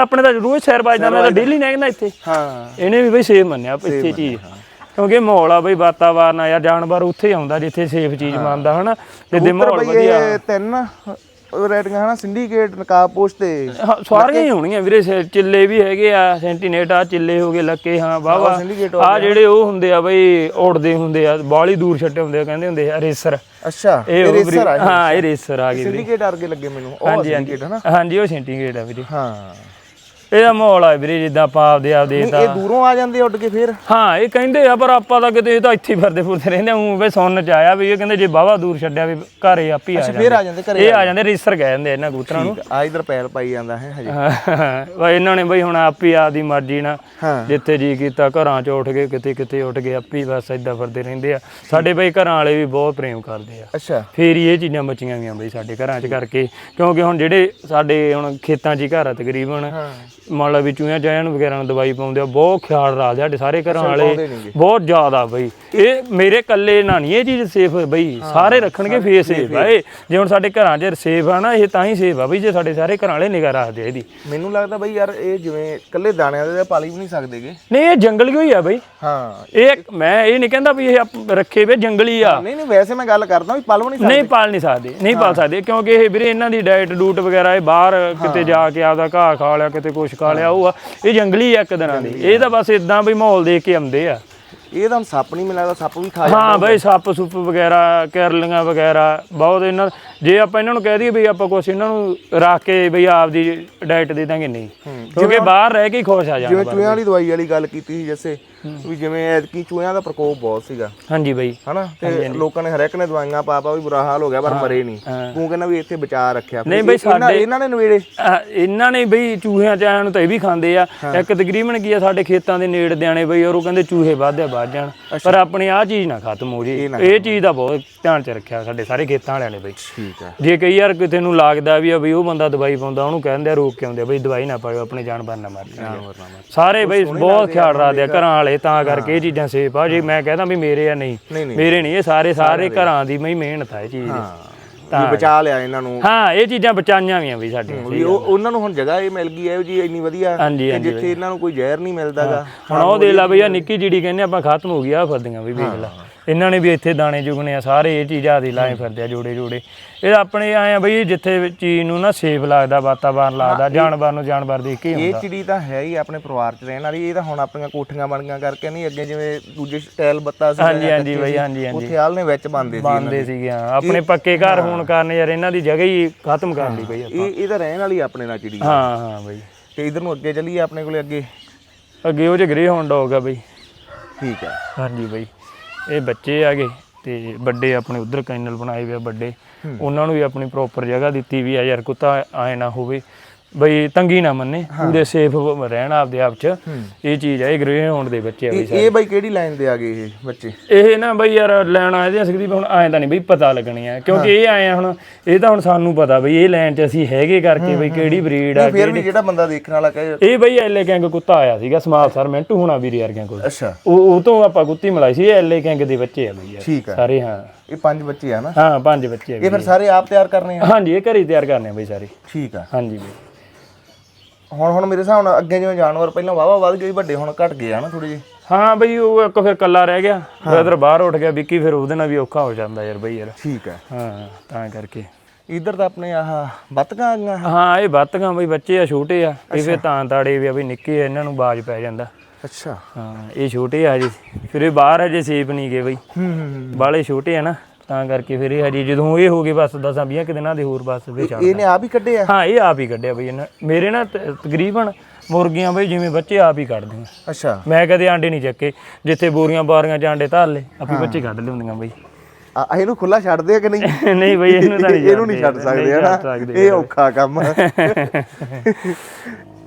ਆਪਣੇ ਤਾਂ ਰੋਜ਼ ਸੈਰ ਵੱਜਦਾ ਮੈਂ ਤਾਂ ਡੇਲੀ ਨਿਕਲਦਾ ਇੱਥੇ। ਹਾਂ। ਇਹਨੇ ਵੀ ਬਈ ਸੇਫ ਮੰਨਿਆ ਪਿੱਛੇ ਚੀਜ਼। ਕਿਉਂਕਿ ਮਾਹੌਲ ਆ ਬਈ ਵਾਤਾਵਰਨ ਆ ਯਾਰ ਜਾਨਵਰ ਉੱਥੇ ਆਉਂਦਾ ਜਿੱਥੇ ਸੇਫ ਚੀਜ਼ ਮੰਨਦਾ ਹਨਾ? ਜਿੱਦੇ ਕਬੂਤਰ ਮਾਹੌਲ ਬਈ ਵਧੀਆ। ਇਹ ਤਿੰਨ ਰੇਟਿੰਗਾਂ ਹਨਾ ਸਿੰਡੀਕੇਟ ਨਕਾਬ ਪੋਸਟ ਤੇ। ਸਾਰੀਆਂ ਹੀ ਹੋਣਗੀਆਂ ਵੀਰੇ ਚਿੱਲੇ ਵੀ ਹੈਗੇ ਆ ਸੈਂਟੀਨੇਟ ਆ ਚਿੱਲੇ ਹੋ ਗਏ ਲੱਕੇ ਹਾਂ ਵਾਵਾ ਆ ਜਿਹੜੇ ਉਹ ਹੁੰਦੇ ਆ ਬਈ ਉੜਦੇ ਹੁੰਦੇ ਆ ਬਾਲੀ ਦੂਰ ਛੱਟੇ ਹੁੰਦੇ ਆ ਕਹਿੰਦੇ ਹੁੰਦੇ ਆ ਰੇਸਰ। ਅੱਛਾ ਇਹ ਉਹ ਰੇਸਰ ਆ ਹਾਂ ਇਹ ਰੇਸਰ ਆ ਗਏ ਵੀਰੇ। ਸਿੰਡੀਕੇਟ ਵਰਗੇ ਲੱਗੇ ਮੈਨੂੰ ਉਹ ਹਾਂਜੀ ਹਾਂਜੀ। syndicate ਹਨਾ ਹਾਂਜੀ ਉਹ ਸੈਂਟੀਗ੍ਰੇਡ ਆ ਵੀਰੇ। ਹਾਂ। ਇਹਦਾ ਮਾਹੌਲ ਆ ਵੀਰੇ ਜਿੱਦਾਂ ਆਪਾਂ ਆਪਦੇ ਆਪਦੇ ਨਹੀਂ, ਤਾਂ ਇਹ ਦੂਰੋਂ ਆ ਜਾਂਦੇ ਉੱਡ ਕੇ ਫੇਰ? ਹਾਂ ਇਹ ਕਹਿੰਦੇ ਆ ਪਰ ਆਪਾਂ ਤਾਂ ਕਿਤੇ ਇਹ ਤਾਂ ਇੱਥੇ ਹੀ ਫਿਰਦੇ ਫੁਰਦੇ ਰਹਿੰਦੇ ਹੂੰ ਵੇ ਸੁਣਨ ਚ ਆਇਆ ਵੀ ਇਹ ਕਹਿੰਦੇ ਜੇ ਬਾਵਾ ਦੂਰ ਛੱਡਿਆ ਵੀ ਘਰੇ ਆਪੀ ਆ ਫੇਰ ਆ ਜਾਂਦੇ ਘਰੇ ਇਹ ਆ ਜਾਂਦੇ। ਰੀਸਰ ਕਹਿ ਜਾਂਦੇ ਇਹਨਾਂ ਕਬੂਤਰਾਂ ਨੂੰ। ਆ ਇਧਰ ਪੈਲ ਪਾਈ ਜਾਂਦਾ ਹੈ ਹਜੇ। ਵਾ ਇਹਨਾਂ ਨੇ ਬਈ ਹੁਣ ਆਪੀ ਆਪਦੀ ਮਰਜ਼ੀ ਨਾਲ ਹਾਂ। ਜਿੱਥੇ ਜੀ ਕੀਤਾ ਘਰਾਂ 'ਚ ਉੱਠ ਗਏ ਕਿਤੇ ਕਿਤੇ ਉੱਠ ਗਏ ਆਪੀ ਬਸ ਏਦਾਂ ਫਿਰਦੇ ਰਹਿੰਦੇ ਆ। ਸਾਡੇ ਬਈ ਘਰਾਂ ਵਾਲੇ ਵੀ ਬਹੁਤ ਪ੍ਰੇਮ ਕਰਦੇ ਆ। ਅੱਛਾ। ਫੇਰ ਹੀ ਇਹ ਚੀਜ਼ਾਂ ਬਚੀਆਂ ਗਈਆਂ ਬਈ ਸਾਡੇ ਘਰਾਂ 'ਚ ਕਰਕੇ ਕਿਉਂਕਿ ਹੁਣ ਜਿਹੜੇ ਸਾਡੇ ਹੁਣ ਖੇਤਾਂ 'ਚ ਹੀ ਘਰ ਆ ਤਕਰੀਬਨ ਮੰਨ ਲਾ ਵੀ ਚੂਹਿਆਂ ਚਾਹਿਆਂ ਨੂੰ ਵਗੈਰਾ ਨੂੰ ਦਵਾਈ ਪਾਉਂਦੇ ਆ ਬਹੁਤ ਖਿਆਲ ਰੱਖਦੇ ਆ ਸਾਡੇ ਸਾਰੇ ਘਰਾਂ ਵਾਲੇ ਬਹੁਤ ਜ਼ਿਆਦਾ ਬਈ। ਇਹ ਮੇਰੇ ਕੱਲੇ ਨਾਲ ਨਹੀਂ ਇਹ ਚੀਜ਼ ਸੇਫ ਬਈ ਸਾਰੇ ਰੱਖਣਗੇ ਫੇਰ ਸੇਫ ਆ ਇਹ। ਜੇ ਹੁਣ ਸਾਡੇ ਘਰਾਂ 'ਚ ਸੇਫ ਆ ਨਾ ਇਹ ਤਾਂ ਹੀ ਸੇਫ ਆ ਬਈ ਜੇ ਸਾਡੇ ਸਾਰੇ ਘਰਾਂ ਵਾਲੇ ਨਿਗਾਹ ਰੱਖਦੇ ਆ ਇਹਦੀ। ਮੈਨੂੰ ਲੱਗਦਾ ਬਈ ਯਾਰ ਇਹ ਜਿਵੇਂ ਕੱਲੇ ਦਾਣਿਆਂ ਦੇ ਪਾਲੀ ਵੀ ਨਹੀਂ ਸਕਦੇਗੇ। ਨਹੀਂ ਇਹ ਜੰਗਲੀ ਹੋਈ ਆ ਬਈ? ਹਾਂ। ਇਹ ਮੈਂ ਇਹ ਨਹੀਂ ਕਹਿੰਦਾ ਵੀ ਇਹ ਰੱਖੇ ਵੇ ਜੰਗਲੀ ਆ। ਨਹੀਂ ਨਹੀਂ ਵੈਸੇ ਮੈਂ ਗੱਲ ਕਰਦਾ ਵੀ ਪਲ ਨਹੀਂ ਨਹੀਂ ਪਾਲ ਨਹੀਂ ਸਕਦੇ ਨਹੀਂ ਪਾਲ ਸਕਦੇ ਕਿਉਂਕਿ ਇਹ ਵੀਰੇ ਇਹਨਾਂ ਦੀ ਡਾਈਟ ਡੂਟ ਵਗੈਰਾ ਇਹ ਬਾਹਰ ਕਿਤੇ ਜਾ ਕੇ ਆਪਦਾ ਘਾਹ ਖਾ ਲਿਆ ਕਿਤੇ ਕੁਛ ਖਾ ਲਿਆ ਉਹ ਆ ਇਹ ਜੰਗਲੀ ਆ ਇੱਕ ਦਿਨਾਂ ਦੀ। ਇਹ ਤਾਂ ਬਸ ਇਦਾਂ ਵੀ ਮਾਹੌਲ ਦੇਖ ਕੇ ਆਉਂਦੇ ਆ। ਇਹ ਤਾਂ ਸੱਪ ਨਹੀਂ ਮੈਨੂੰ ਲੱਗਦਾ ਸੱਪ ਵੀ ਖਾ ਹਾਂ ਬਈ ਸੱਪ ਸੁੱਪ ਵਗੈਰਾ ਕੈਰਲੀਆਂ ਵਗੈਰਾ ਬਹੁਤ ਇਹਨਾਂ ਜੇ ਆਪਾਂ ਇਹਨਾਂ ਨੂੰ ਕਹਿ ਦਈਏ ਵੀ ਆਪਾਂ ਕੁਛ ਇਹਨਾਂ ਨੂੰ ਰੱਖ ਕੇ ਬਈ ਆਪਦੀ ਡਾਈਟ ਦੇ ਦਾਂਗੇ ਨਹੀਂ। ਕਿਉਂਕਿ ਬਾਹਰ ਰਹਿ ਕੇ ਹੀ ਖੁਸ਼ ਆ ਜਿਵੇਂ ਜਾਣਾ ਚੂਹਿਆਂ ਵਾਲੀ ਦਵਾਈ ਵਾਲੀ ਗੱਲ ਕੀਤੀ ਸੀ ਜੱਸੇ ਵੀ ਜਿਵੇਂ ਐਤਕੀ ਚੂਹਿਆਂ ਦਾ ਪ੍ਰਕੋਪ ਬਹੁਤ ਸੀਗਾ। ਹਾਂਜੀ ਬਈ। ਹਨਾ? ਤੇ ਲੋਕਾਂ ਨੇ ਹਰ ਇੱਕ ਨੇ ਦਵਾਈਆਂ ਪਾ ਪਾ ਵੀ ਬੁਰਾ ਹਾਲ ਹੋ ਗਿਆ ਪਰ ਮਰੇ ਨਹੀਂ। ਤੂੰ ਕਹਿੰਦਾ ਵੀ ਇੱਥੇ ਬਚਾ ਰੱਖਿਆ। ਨਹੀਂ ਬਈ ਇਹਨਾਂ- ਇਹਨਾਂ ਨੇ ਨਵੇੜੇ ਇਹਨਾਂ ਨੇ ਬਈ ਚੂਹਿਆਂ ਚਾਹਿਆਂ ਨੂੰ ਤਾਂ ਇਹ ਵੀ ਖਾਂਦੇ ਆ। ਇੱਕ ਤਕਰੀਬਨ ਕੀ ਆ ਸਾਡੇ ਖੇਤਾਂ ਦੇ ਨੇੜ ਦਿਆਣੇ ਬਈ ਔਰ ਉਹ ਕਹਿੰਦੇ ਚੂਹੇ ਵੱਧਦੇ ਵੱਧ ਜਾਣ। ਪਰ ਆਪਣੇ ਆਹ ਚੀਜ਼ ਨਾ ਖਤਮ ਹੋ ਜੇ। ਇਹ ਚੀਜ਼ ਦਾ ਬਹੁਤ ਧਿਆਨ ਚ ਰੱਖਿਆ ਸਾਡੇ ਸਾਰੇ ਖੇਤਾਂ ਵਾਲਿਆਂ ਨੇ ਬਈ। ਠੀਕ ਆ। ਜੇ ਕਈ ਯਾਰ ਕਿਤੇ ਨੂੰ ਲੱਗਦਾ ਵੀ ਆ ਬਈ ਉਹ ਬੰਦਾ ਦਵਾਈ ਪਾਉਂਦਾ ਉਹਨੂੰ ਕਹਿੰਦੇ ਆ ਰੋਕ ਕੇ ਆਉਂਦੇ ਆ ਬਈ ਦਵਾਈ ਨਾ ਪਾਇਓ ਆਪਣੇ ਜਾਨਵਰ ਨਾ ਮਾਰ ਸਾਰੇ ਬਈ ਬਹੁਤ ਖਿਆਲ ਰੱਖਦੇ ਆ ਘਰਾਂ ਵਾਲੇ ਤਾਂ ਕਰਕੇ ਇਹ ਚੀਜ਼ਾਂ ਸੇਫ ਆ। ਜੇ ਮੈਂ ਕਹਿੰਦਾ ਵੀ ਮੇਰੇ ਆ ਨਹੀਂ। ਮੇਰੇ ਨਹੀਂ ਇਹ ਸਾਰੇ ਸਾਰੇ ਘਰਾਂ ਦੀ ਮੈਂ ਮਿਹਨਤ ਆ ਇਹ ਚੀਜ਼। ਦੀ ਹਾਂ ਵੀ ਬਚਾ ਲਿਆ ਇਹਨਾਂ ਨੂੰ। ਹਾਂ ਇਹ ਚੀਜ਼ਾਂ ਬਚਾਈਆਂ ਵੀਆਂ ਬਈ ਸਾਡੀਆਂ ਵੀ ਉਹ ਉਹਨਾਂ ਨੂੰ ਹੁਣ ਜਗ੍ਹਾ ਇਹ ਮਿਲ ਗਈ ਹੈ ਜੀ ਇੰਨੀ ਵਧੀਆ ਕਿ ਜਿੱਥੇ ਇਹਨਾਂ ਨੂੰ ਕੋਈ ਜ਼ਹਿਰ ਨਹੀਂ ਮਿਲਦਾਗਾ ਹੁਣ ਉਹ ਦੇ ਲਾ ਬਈ ਆ ਨਿੱਕੀ ਜਿਹੜੀ ਕਹਿੰਦੇ ਆਪਾਂ ਖਤਮ ਹੋ ਗਈ ਆ ਫਿਰਦੀਆਂ ਵੀ ਵੇਖ ਲਾ। ਇਹਨਾਂ ਨੇ ਵੀ ਇੱਥੇ ਦਾਣੇ ਚੁਗਣੇ ਆ ਸਾਰੇ ਇਹ ਚੀਜ਼ਾਂ ਦੀ ਲਾਏ ਫਿਰਦੇ ਆ ਜੋੜੇ ਜੋੜੇ। ਇਹ ਆਪਣੇ ਆਏ ਆ ਬਈ ਜਿੱਥੇ ਚੀਜ਼ ਨੂੰ ਨਾ ਸੇਫ ਲੱਗਦਾ ਵਾਤਾਵਰਨ ਲੱਗਦਾ ਜਾਨਵਰ ਨੂੰ ਜਾਨਵਰ ਦੇਖ ਕੇ ਇਹ ਹੁੰਦਾ। ਚਿੜੀ ਤਾਂ ਹੈ ਹੀ ਆਪਣੇ ਪਰਿਵਾਰ ਚ ਰਹਿਣ ਵਾਲੀ ਇਹ ਤਾਂ ਹੁਣ ਆਪਣੀਆਂ ਕੋਠੀਆਂ ਬਣੀਆਂ ਕਰਕੇ ਨਹੀਂ ਅੱਗੇ ਜਿਵੇਂ ਦੂਜੇ ਸਟਾਈਲ ਬੱਤਾ ਸੀ ਹਾਂਜੀ ਹਾਂਜੀ ਬਈ ਹਾਂਜੀ ਹਾਂਜੀ। ਉੱਥੇ ਹਾਲ ਨੇ ਵਿੱਚ ਬੰਦੇ ਸੀ ਬੰਦੇ ਸੀਗੇ ਹਾਂ। ਆਪਣੇ ਪੱਕੇ ਘਰ ਹੋਣ ਕਾਰਨ ਯਾਰ ਇਹਨਾਂ ਦੀ ਜਗ੍ਹਾ ਹੀ ਖਤਮ ਕਰ ਲਈ ਬਈ ਆਪਾਂ। ਇਹ ਇਹ ਤਾਂ ਰਹਿਣ ਵਾਲੀ ਆਪਣੇ ਨਾਲ ਚਿੜੀ। ਹਾਂ ਹਾਂ ਬਈ। ਤੇ ਇਧਰ ਨੂੰ ਅੱਗੇ ਚੱਲੀਏ ਆਪਣੇ ਕੋਲੇ ਅੱਗੇ? ਅੱਗੇ ਉਹ ਚ ਗ੍ਰੇ ਹੋਂਡ ਡੌਗ ਆ ਬਈ। ਠੀਕ ਹੈ ਹਾਂਜੀ ਬਈ। ਇਹ ਬੱਚੇ ਆਗੇ ਤੇ ਵੱਡੇ ਆਪਣੇ ਉਧਰ ਕੈਨਲ ਬਣਾਏ ਹੋਏ ਆ ਵੱਡੇ। ਉਹਨਾਂ ਨੂੰ ਵੀ ਆਪਣੀ ਪ੍ਰੋਪਰ ਜਗ੍ਹਾ ਦਿੱਤੀ ਵੀ ਆ ਯਾਰ ਕੁੱਤਾ ਆਏ ਨਾ ਹੋਵੇ। ਬਈ ਤੰਗੀ ਨਾ ਮੰਨੇ ਪੂਰੇ ਸੇਫ ਰਹਿਣ ਆਪਦੇ ਆਪ ਚ। ਇਹ ਚੀਜ਼ ਆ ਇਹ ਗ੍ਰੇ ਹੋਂਡ ਦੇ ਬੱਚੇ ਆ ਬਈ ਇਹ ਇਹ ਬਾਈ ਕਿਹੜੀ ਲਾਈਨ ਦੇ ਆ ਗਏ ਇਹ ਬੱਚੇ? ਇਹ ਨਾ ਬਈ ਯਾਰ ਲੈਣ ਆਏ ਦੇ ਸਕਦੀ ਹੁਣ ਐਂ ਤਾਂ ਨਹੀਂ ਬਈ ਪਤਾ ਲੱਗਣੀ ਆ। ਕਿਉਂਕਿ ਇਹ ਆਏ ਆ ਹੁਣ ਇਹ ਤਾਂ ਹੁਣ ਸਾਨੂੰ ਪਤਾ ਬਈ ਇਹ ਲਾਈਨ 'ਚ ਅਸੀਂ ਹੈਗੇ ਕਰਕੇ ਬਈ ਕਿਹੜੀ ਬਰੀਡ ਆ ਫਿਰ ਵੀ ਜਿਹੜਾ ਬੰਦਾ ਦੇਖਣ ਵਾਲਾ ਕਹੇ ਇਹ ਬਈ ਐਲੇ ਕੈਂਗ ਕੁੱਤਾ ਆਇਆ ਸੀਗਾ ਸਮਾਲ ਸਰ ਮਿੰਟੂ ਹੁਣਾ ਵੀਰ ਯਾਰਗਿਆਂ ਕੋਲ। ਅੱਛਾ। ਉਹ ਤੋਂ ਆਪਾਂ ਕੁੱਤੀ ਮਿਲਾਈ ਸੀ ਐਲੇ ਕੈਂਗ ਦੇ ਬੱਚੇ ਆ ਬਈ ਯਾਰ। ਹੈ ਸਾਰੇ ਹਾਂ। ਇਹ ਪੰਜ ਬੱਚੇ ਆ ਨਾ? ਹਾਂ ਪੰਜ ਬੱਚੇ ਆ ਇਹ ਫਿਰ ਸਾਰੇ ਆਪ ਤਿਆਰ ਕਰਨੇ ਆ। ਹਾਂਜੀ ਇਹ ਘਰੇ ਹੀ ਤਿਆਰ ਕਰਨੇ ਆ ਬਈ ਸਾਰੇ। ਠੀਕ ਆ। ਹਾਂਜੀ ਬਈ। ਹੁਣ ਹੁਣ ਮੇਰੇ ਹਿਸਾਬ ਨਾਲ ਅੱਗੇ ਜਿਵੇਂ ਜਾਨਵਰ ਪਹਿਲਾਂ ਵਾਵਾ ਵੱਧ ਗਏ ਵੱਡੇ ਹੁਣ ਘਟ ਗਏ ਆ ਨਾ ਥੋੜੇ ਜਿਹੇ। ਹਾਂ ਬਈ ਉਹ ਇੱਕ ਫਿਰ ਕੱਲਾ ਰਹਿ ਗਿਆ ਬ੍ਰਦਰ ਬਾਹਰ ਉੱਠ ਗਿਆ ਵਿੱਕੀ ਫਿਰ ਉਹਦੇ ਨਾਲ ਵੀ ਔਖਾ ਹੋ ਜਾਂਦਾ ਯਾਰ ਬਈ ਯਾਰ। ਠੀਕ ਆ ਹਾਂ ਤਾਂ ਕਰਕੇ। ਇਧਰ ਤਾਂ ਆਪਣੇ ਆਹ ਬੱਤਕਾਂ ਆਈਆਂ ਹਾਂ ਇਹ ਬੱਤਕਾਂ ਬਈ ਬੱਚੇ ਆ ਛੋਟੇ ਆ ਇਹ ਫਿਰ ਤਾਂ ਤਾੜੇ ਵੀ ਆ ਬਈ ਨਿੱਕੇ ਆ ਇਹਨਾਂ ਨੂੰ ਬਾਜ ਪੈ ਜਾਂਦਾ। ਅੱਛਾ। ਹਾਂ ਇਹ ਛੋਟੇ ਆ ਜੀ ਫਿਰ ਇਹ ਬਾਹਰ ਹਜੇ ਸੇਫ ਨਹੀਂ ਗਏ ਬਈ। ਹੂੰ ਹੂੰ ਬਾਲੇ ਛੋਟੇ ਆ ਨਾ। ਤਾਂ ਕਰਕੇ ਫਿਰ ਇਹ ਹਜੇ ਜਦੋਂ ਇਹ ਹੋ ਗਏ ਬਸ 10 20 ਕਿ ਦਿਨਾਂ ਦੇ ਹੋਰ ਬਸ ਵੇ ਛੱਡ ਇਹਨੇ ਆਪ ਹੀ ਕੱਢੇ ਆ? ਹਾਂ ਇਹ ਆਪ ਹੀ ਕੱਢਿਆ ਬਈ ਇਹਨਾਂ। ਮੇਰੇ ਨਾ ਤ- ਤਕਰੀਬਨ ਮੁਰਗੀਆਂ ਬਈ ਜਿਵੇਂ ਬੱਚੇ ਆਪ ਹੀ ਕੱਢਦੀਆਂ। ਅੱਛਾ। ਮੈਂ ਕਦੇ ਆਂਡੇ ਨਹੀਂ ਚੱਕੇ। ਜਿੱਥੇ ਬੋਰੀਆਂ ਬਾਰੀਆਂ ਚ ਆਂਡੇ ਧਰ ਲਏ ਆਪੇ ਬੱਚੇ ਕੱਢ ਲਿਆਉਂਦੀਆਂ ਬਈ। ਆ ਇਹਨੂੰ ਖੁੱਲਾ ਛੱਡਦੇ ਆ ਕਿ ਨਹੀਂ? ਨਹੀਂ ਬਈ ਇਹਨੂੰ ਤਾਂ ਨਹੀਂ ਇਹਨੂੰ ਨਹੀਂ ਛੱਡ ਸਕਦੇ ਹਨਾ? ਇਹ ਔਖਾ ਕੰਮ। ਆ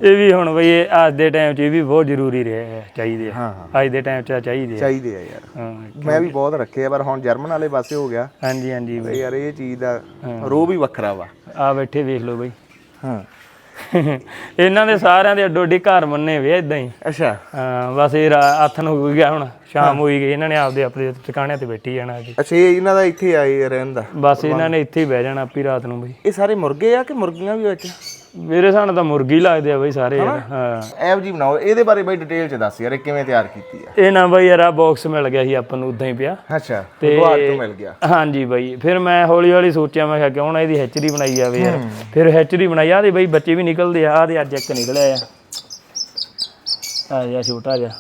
ਇਹ ਵੀ ਹੁਣ ਬਈ ਇਹ ਅੱਜ ਦੇ ਟਾਈਮ 'ਚ ਇਹ ਵੀ ਬਹੁਤ ਜ਼ਰੂਰੀ ਰਿਹਾ ਚਾਹੀਦੇ ਆ। ਹਾਂ ਅੱਜ ਦੇ ਟਾਈਮ 'ਚ ਚਾਹੀਦੇ ਆ। ਚਾਹੀਦੇ ਆ ਯਾਰ। ਹਾਂ ਮੈਂ ਵੀ ਬਹੁਤ ਰੱਖੇ ਆ ਪਰ ਹੁਣ ਜਰਮਨ ਵਾਲੇ ਪਾਸੇ ਹੋ ਗਿਆ। ਹਾਂਜੀ ਹਾਂਜੀ ਬਈ। ਯਾਰ ਇਹ ਚੀਜ਼ ਦਾ ਰੋਹ ਵੀ ਵੱਖਰਾ ਵਾ। ਆ ਬੈਠੇ ਵੇਖ ਲਓ ਬਈ। ਹਾਂ। ਇਹਨਾਂ ਦੇ ਸਾਰਿਆਂ ਦੇ ਅੱਡੋ ਅੱਡੀ ਘਰ ਮੰਨੇ ਵੇ ਇਦਾਂ ਹੀ। ਅੱਛਾ। ਹਾਂ ਬਸ ਇਹ ਰਾ- ਨੂੰ ਹੋ ਗਿਆ ਹੁਣ ਸ਼ਾਮ ਹੋਈ ਗਈ ਇਹਨਾਂ ਨੇ ਆਪਦੇ ਆਪਣੇ ਟਿਕਾਣਿਆਂ ਤੇ ਬੈਠੀ ਜਾਣਾ ਅੱਗੇ ਅੱਛਾ ਇਹ ਇਹਨਾਂ ਦਾ ਇੱਥੇ ਆਏ ਰਹਿਣ ਦਾ। ਬਸ ਇਹਨਾਂ ਨੇ ਇੱਥੇ ਹੀ ਬਹਿ ਜਾਣਾ ਆਪੀ ਰਾਤ ਨੂੰ ਬਈ। ਇਹ ਸਾਰੇ ਮੁਰਗੇ ਆ ਕਿ ਮੁਰਗੀਆਂ ਵੀ ਵਿੱਚ ਮੇਰੇ ਹਿਸਾਬ ਨਾਲ ਤਾਂ ਮੁਰਗੀ ਲੱਗਦੇ ਆ ਬਈ ਸਾਰੇ ਯਾਰ। ਹਾਂ। ਐਵ ਜੀ ਬਣਾਓ। ਇਹਦੇ ਬਾਰੇ ਬਾਈ ਡਿਟੇਲ ਚ ਦੱਸ ਯਾਰ ਇਹ ਕਿਵੇਂ ਤਿਆਰ ਕੀਤੀ ਆ? ਇਹ ਨਾ ਬਈ ਯਾਰ ਆ ਬਾਕਸ ਮਿਲ ਗਿਆ ਸੀ ਆਪਾਂ ਨੂੰ ਉਦਾਂ ਹੀ ਪਿਆ। ਅੱਛਾ ਦੁਆਰ ਤੋਂ ਮਿਲ ਗਿਆ। ਹਾਂਜੀ ਬਾਈ ਫਿਰ ਮੈਂ ਹੌਲੀ ਹੌਲੀ ਸੋਚਿਆ ਮੈਂ ਕਿਹਾ ਕਿਉਂ ਨਾ ਇਹਦੀ ਹੈਚਰੀ ਬਣਾਈ ਜਾਵੇ ਯਾਰ। ਫਿਰ ਹੈਚਰੀ ਬਣਾਈ ਆ ਦੇ ਬਈ ਬੱਚੇ ਵੀ ਨਿਕਲਦੇ ਆ ਆ ਦੇ ਅੱਜ ਇੱਕ ਨਿਕਲਿਆ ਆ। ਆ ਜਾ ਛੋਟਾ ਜਿਹਾ।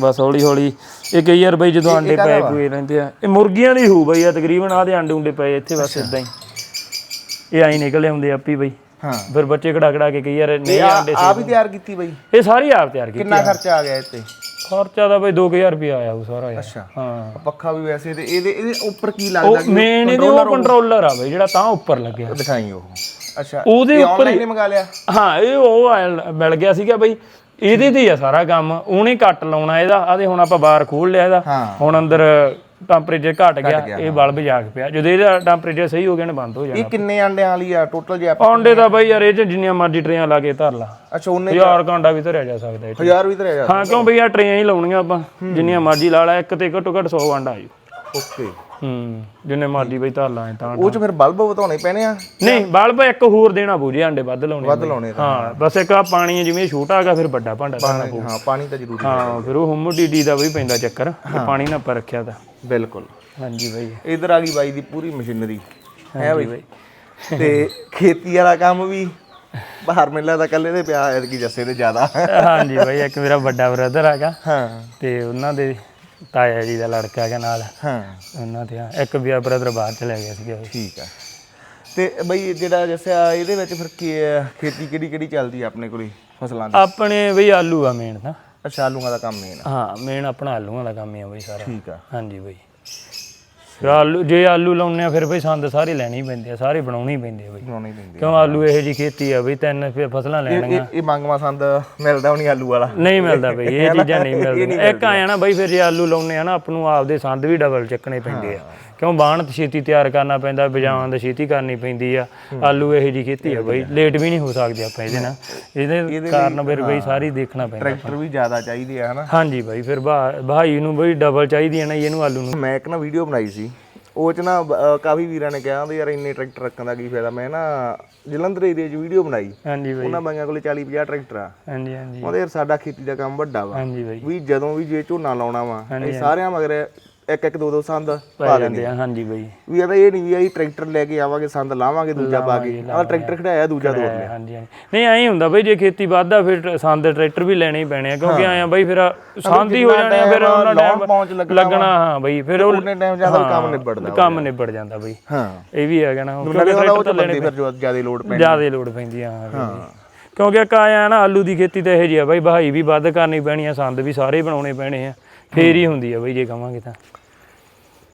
ਬਸ ਹੌਲੀ ਹੌਲੀ ਇਹ ਕਈ ਯਾਰ ਬਈ ਜਦੋਂ ਅੰਡੇ ਪਏ ਪੂਏ ਰਹਿੰਦੇ ਆ। ਇਹ ਮੁਰਗੀਆਂ ਦੀ ਹੋਊ ਬਈ ਆ ਤਕਰੀਬਨ ਆ ਦੇ ਅੰਡੇ ਉਂਡੇ ਪਏ ਇੱਥੇ ਬਸ ਇਦਾਂ ਹੀ। ਇਹ ਆਈ ਨਿਕਲੇ ਹੁੰਦੇ ਆਪੀ ਬਈ। ਹਾਂ। ਫਿਰ ਬੱਚੇ ਕਢਾ ਕਢਾ ਕੇ ਕਈ ਯਾਰ ਨਹੀਂ ਆਂਡੇ ਆਪ ਹੀ ਤਿਆਰ ਕੀਤੀ ਬਾਈ? ਇਹ ਸਾਰੀ ਆਪ ਤਿਆਰ ਕੀਤੀ ਕਿੰਨਾ ਖਰਚਾ ਆ ਗਿਆ ਇੱਥੇ? ਖਰਚਾ ਤਾਂ ਬਈ 2000 ਰੁਪਏ ਆਇਆ ਉਹ ਸਾਰਾ ਯਾਰ। ਅੱਛਾ। ਹਾਂ। ਪੱਖਾ ਵੀ ਵੈਸੇ ਤੇ ਇਹਦੇ ਇਹਦੇ ਉੱਪਰ ਕੀ ਲੱਗਦਾ ਉਹ ਮੇਨ ਇਹਦੇ ਉਹ ਕੰਟਰੋਲਰ ਆ ਬਈ ਜਿਹੜਾ ਤਾਂ ਉੱਪਰ ਲੱਗਿਆ। ਦਿਖਾਈ ਉਹ। ਅੱਛਾ ਉਹਦੇ ਉੱਪਰ ਹੀ ਮੰਗਾ ਲਿਆ? ਹਾਂ ਇਹ ਉਹ ਆਇਆ- ਮਿਲ ਗਿਆ ਸੀਗਾ ਬਈ। ਇਹਦੇ ਤੇ ਹੀ ਆ ਸਾਰਾ ਕੰਮ। ਉਹਨੇ ਕੱਟ ਲਾਉਣਾ ਇਹਦਾ। ਆਦੇ ਹੁਣ ਆਪਾਂ ਬਾਹਰ ਖੋਲ ਲਿਆ ਇਹਦਾ। ਹੁਣ ਅੰਦਰ ਟੈਂਪਰੇਚਰ ਘਟ ਗਿਆ ਇਹ ਬਲਬ ਜਾਗ ਪਿਆ। ਜਦੋਂ ਇਹਦਾ ਟੈਂਪਰੇਚਰ ਸਹੀ ਹੋ ਗਿਆ ਨੇ ਬੰਦ ਹੋ ਜਾਣਾ। ਇਹ ਕਿੰਨੇ ਅੰਡਿਆਂ ਵਾਲੀ ਆ? ਟੋਟਲ ਜੇ ਆਪਾਂ ਆਂਡੇ ਦਾ ਬਈ ਯਾਰ ਇਹ ਚ ਜਿੰਨੀਆਂ ਮਰਜ਼ੀ ਟਰੇਆਂ ਲਾ ਕੇ ਧਰ ਲਾ। ਅੱਛਾ ਉਹਨੇ ਹਜ਼ਾਰ ਕਾਂਡਾ ਵੀ ਧਰਿਆ ਜਾ ਸਕਦਾ ਇਹ 'ਚ। ਹਜ਼ਾਰ ਵੀ ਧਰਿਆ ਜਾ ਹਾਂ ਕਿਉਂ ਬਈ ਆ ਟਰੇਆਂ ਹੀ ਲਾਉਣੀਆਂ ਆਪਾਂ ਜਿੰਨੀਆਂ ਮਰਜ਼ੀ ਲਾ ਲਾ ਇੱਕ ਤੇ ਘੱਟੋ ਘੱਟ 100 ਆਂਡਾ ਆਜੂ ਓਕੇ। ਹੂੰ ਜਿੰਨੇ ਮਰਜ਼ੀ ਬਈ ਧਰ ਲਾ ਤਾਂ ਉਹ ਚ ਫਿਰ ਬਲਬ ਵਧਾਉਣੇ ਪੈਣੇ ਆ? ਨਹੀਂ ਬਲਬ ਇੱਕ ਹੋਰ ਦੇਣਾ ਬੂਝੇ ਆਂਡੇ ਵੱਧ ਲਾਉਣੇ ਵੱਧ ਲਾਉਣੇ ਹਾਂ ਬਸ ਇੱਕ ਆ ਪਾਣੀ ਜਿਵੇਂ ਛੋਟਾ ਹੈਗਾ ਫਿਰ ਵੱਡਾ ਭਾਂਡਾ ਪਊ। ਹਾਂ ਪਾਣੀ ਤਾਂ ਜ਼ਰੂਰੀ ਹਾਂ ਫਿਰ ਉਹ ਹਿਊਮਿਡਿਟੀ ਦਾ ਵੀ ਪੈਂਦਾ ਚੱਕਰ ਜੇ ਪਾਣੀ ਨਾ ਆਪਾਂ ਰੱਖਿਆ ਤਾਂ। ਬਿਲਕੁਲ। ਹਾਂਜੀ ਬਾਈ। ਇਧਰ ਆ ਗਈ ਬਾਈ ਦੀ ਪੂਰੀ ਮਸ਼ੀਨਰੀ। ਹੈ ਬਈ। ਤੇ ਖੇਤੀ ਵਾਲਾ ਕੰਮ ਵੀ ਬਾਹਰ ਮੇਲਾ ਦਾ ਕੱਲੇ ਦੇ ਪਿਆ ਐਤਕੀ ਜੱਸੇ ਦੇ ਜ਼ਿਆਦਾ। ਹਾਂਜੀ ਬਾਈ ਇੱਕ ਮੇਰਾ ਵੱਡਾ ਬ੍ਰਦਰ ਹੈਗਾ। ਹਾਂ। ਤੇ ਉਹਨਾਂ ਦੇ ਤਾਇਆ ਜੀ ਦਾ ਲੜਕਾ ਹੈਗਾ ਨਾਲ। ਹਾਂ। ਉਹਨਾਂ ਤੇ ਆ। ਇੱਕ ਵੀ ਬ੍ਰਦਰ ਬਾਹਰ ਚਲਾ ਗਿਆ ਸੀਗਾ। ਠੀਕ ਆ। ਤੇ ਬਈ ਜਿਹੜਾ ਜੱਸਿਆ ਇਹਦੇ ਵਿੱਚ ਫਿਰ ਕੀ ਹੈ, ਖੇਤੀ ਕਿਹੜੀ ਕਿਹੜੀ ਚੱਲਦੀ ਆ ਆਪਣੇ ਕੋਲੇ ਫਸਲਾਂ ਦੀ? ਆਪਣੇ ਬਈ ਆਲੂ ਆ ਮੇਨ ਤਾਂ। ਅੱਛਾ ਆਲੂਆਂ ਦਾ ਕੰਮ ਮੇਨ ਹਾਂ ਮੇਨ ਆਪਣਾ ਆਲੂਆਂ ਦਾ ਕੰਮ ਹੀ ਆ ਬਈ ਸਾਰਾ। ਠੀਕ ਆ। ਹਾਂਜੀ ਬਈ। ਫਿਰ ਆਲੂ ਜੇ ਆਲੂ ਲਾਉਣੇ ਆ ਫਿਰ ਬਈ ਸੰਦ ਸਾਰੇ ਲੈਣੇ ਪੈਂਦੇ ਆ ਸਾਰੇ ਬਣਾਉਣੇ ਹੀ ਪੈਂਦੇ ਆ ਬਈ। ਬਣਾਉਣੀ ਪੈਂਦੀ ਕਿਉਂ ਆਲੂ ਇਹੋ ਜੀ ਖੇਤੀ ਆ ਬਈ ਤਿੰਨ ਫਿਰ ਫਸਲਾਂ ਲੈਣੀਆਂ। ਇਹ ਮੰਗਵਾ ਸੰਦ ਮਿਲਦਾ ਹੁਣੀ ਆਲੂ ਵਾਲਾ। ਨਹੀਂ ਮਿਲਦਾ ਬਈ ਇਹ ਚੀਜ਼ਾਂ ਨਹੀਂ ਮਿਲਦੀਆਂ। ਇੱਕ ਆਇਆ ਨਾ ਬਈ ਫਿਰ ਜੇ ਆਲੂ ਲਾਉਣੇ ਆ ਨਾ ਆਪ ਨੂੰ ਆਪਦੇ ਸੰਦ ਵੀ ਡਬਲ ਚੱਕਣੇ ਪੈਂਦੇ ਆ। ਕਿਉਂ ਬਾਣ ਤੇ ਛੇਤੀ ਤਿਆਰ ਕਰਨਾ ਪੈਂਦਾ ਬਜਾਵਾਂ ਦਾ ਛੇਤੀ ਕਰਨੀ ਪੈਂਦੀ ਆ। ਆਲੂ ਇਹੋ ਜੀ ਖੇਤੀ ਆ ਬਈ ਲੇਟ ਵੀ ਨਹੀਂ ਹੋ ਸਕਦੇ ਆਪਾਂ ਇਹਦੇ ਨਾਲ। ਇਹਦੇ ਕਾਰਨ ਫਿਰ ਬਈ ਸਾਰੀ ਦੇਖਣਾ ਪੈਂਦਾ ਟਰੈਕਟਰ ਵੀ ਜ਼ਿਆਦਾ ਚਾਹੀਦੇ ਆ ਹਨਾ। ਹਾਂਜੀ ਬਈ ਫਿਰ ਭਾਈ ਨੂੰ ਬਈ ਡਬਲ ਚਾਹੀਦੀ ਹੈ ਨਾ ਜੀ ਇਹਨੂੰ ਆਲੂ ਨੂੰ। ਮੈਂ ਇੱਕ ਨਾ ਵੀਡੀਓ ਬਣਾਈ ਸੀ। ਉਹ ਚ ਨਾ ਅਹ, ਕਾਫੀ ਵੀਰਾਂ ਨੇ ਕਿਹਾ ਵੀ ਯਾਰ ਇੰਨੇ ਟਰੈਕਟਰ ਰੱਖਣ ਦਾ ਕੀ ਫਾਇਦਾ। ਮੈਂ ਨਾ ਜਲੰਧਰ ਏਰੀਆ 'ਚ ਵੀਡੀਓ ਬਣਾਈ। ਹਾਂਜੀ ਬਈ। ਉਹਨਾਂ ਬਾਈਆਂ ਕੋਲੇ 40 50 ਟਰੈਕਟਰ ਆ। ਹਾਂਜੀ ਹਾਂਜੀ। ਉਹਦੇ ਯਾਰ ਸਾਡਾ ਖੇਤੀ ਦਾ ਕੰਮ ਵੱਡਾ ਵਾ। ਹਾਂਜੀ ਬਈ। ਵੀ ਜਦੋਂ ਵੀ ਜੇ ਝੋਨਾ ਲਾਉਣਾ ਵਾ ਇਹ ਸਾਰਿਆਂ ਮਗਰ ਇੱਕ ਇੱਕ ਦੋ ਦੋ ਸੰਦ ਪਾ ਲੈਂਦੇ ਜਾਂਦੇ ਆ ਹਾਂਜੀ ਬਈ। ਵੀ ਇਹਦਾ ਇਹ ਨਹੀਂ ਵੀ ਅਸੀਂ ਟਰੈਕਟਰ ਲੈ ਕੇ ਆਵਾਂਗੇ ਸੰਦ ਲਾਵਾਂਗੇ ਦੂਜਾ ਪਾ ਕੇ। ਆਹ ਟਰੈਕਟਰ ਖੜਾਇਆ ਦੂਜਾ ਲਿਆ। ਹਾਂਜੀ ਹਾਂਜੀ। ਨਹੀਂ ਐਂ ਹੁੰਦਾ ਬਈ ਜੇ ਖੇਤੀ ਵੱਧਦਾ ਫਿਰ ਸੰਦ ਟਰੈਕਟਰ ਵੀ ਲੈਣੇ ਹੀ ਪੈਣੇ ਆ ਕਿਉਂਕਿ ਆਇਆ ਬਈ ਫਿਰ ਸੰਦ ਹੀ ਹੋ ਜਾਣੇ ਆ ਫਿਰ ਉਹਨਾਂ ਲਾਉਣ ਪਹੁੰਚ ਟਾਈਮ ਲੱਗਣਾ ਲੱਗਣਾ ਹਾਂ ਬਈ ਫਿਰ ਉਹ ਉਹਨੇ ਟਾਈਮ ਜ਼ਿਆਦਾ ਕੰਮ ਨਿਬੜਦਾ ਕੰਮ ਨਿਬੜ ਜਾਂਦਾ ਬਈ। ਹਾਂ। ਇਹ ਵੀ ਹੈਗਾ ਨਾ ਨਾਲੇ ਉਹਦਾ ਉਹ ਚ ਬੰਦੇ ਫਿਰ ਜੋ ਜ਼ਿਆਦਾ ਲੋਡ ਪੈਂਦੀ। ਜ਼ਿਆਦਾ ਲੋਡ ਪੈਂਦੀ ਆ ਹਾਂ ਬਈ। ਕਿਉਂਕਿ ਇੱਕ ਆਇਆ ਨਾ ਆਲੂ ਦੀ ਖੇਤੀ ਤਾਂ ਇਹੋ ਜਿਹੀ ਆ ਬਈ ਬਹਾਈ ਵੀ ਵੱਧ ਕਰਨੀ ਪੈਣੀ ਆ ਸੰਦ ਵੀ ਸਾਰੇ ਬਣਾਉਣੇ ਪੈਣੇ ਆ। ਫੇਰ ਹੀ ਹੁੰਦੀ ਆ ਬਈ ਜੇ ਕਵਾਂਗੇ ਤਾਂ।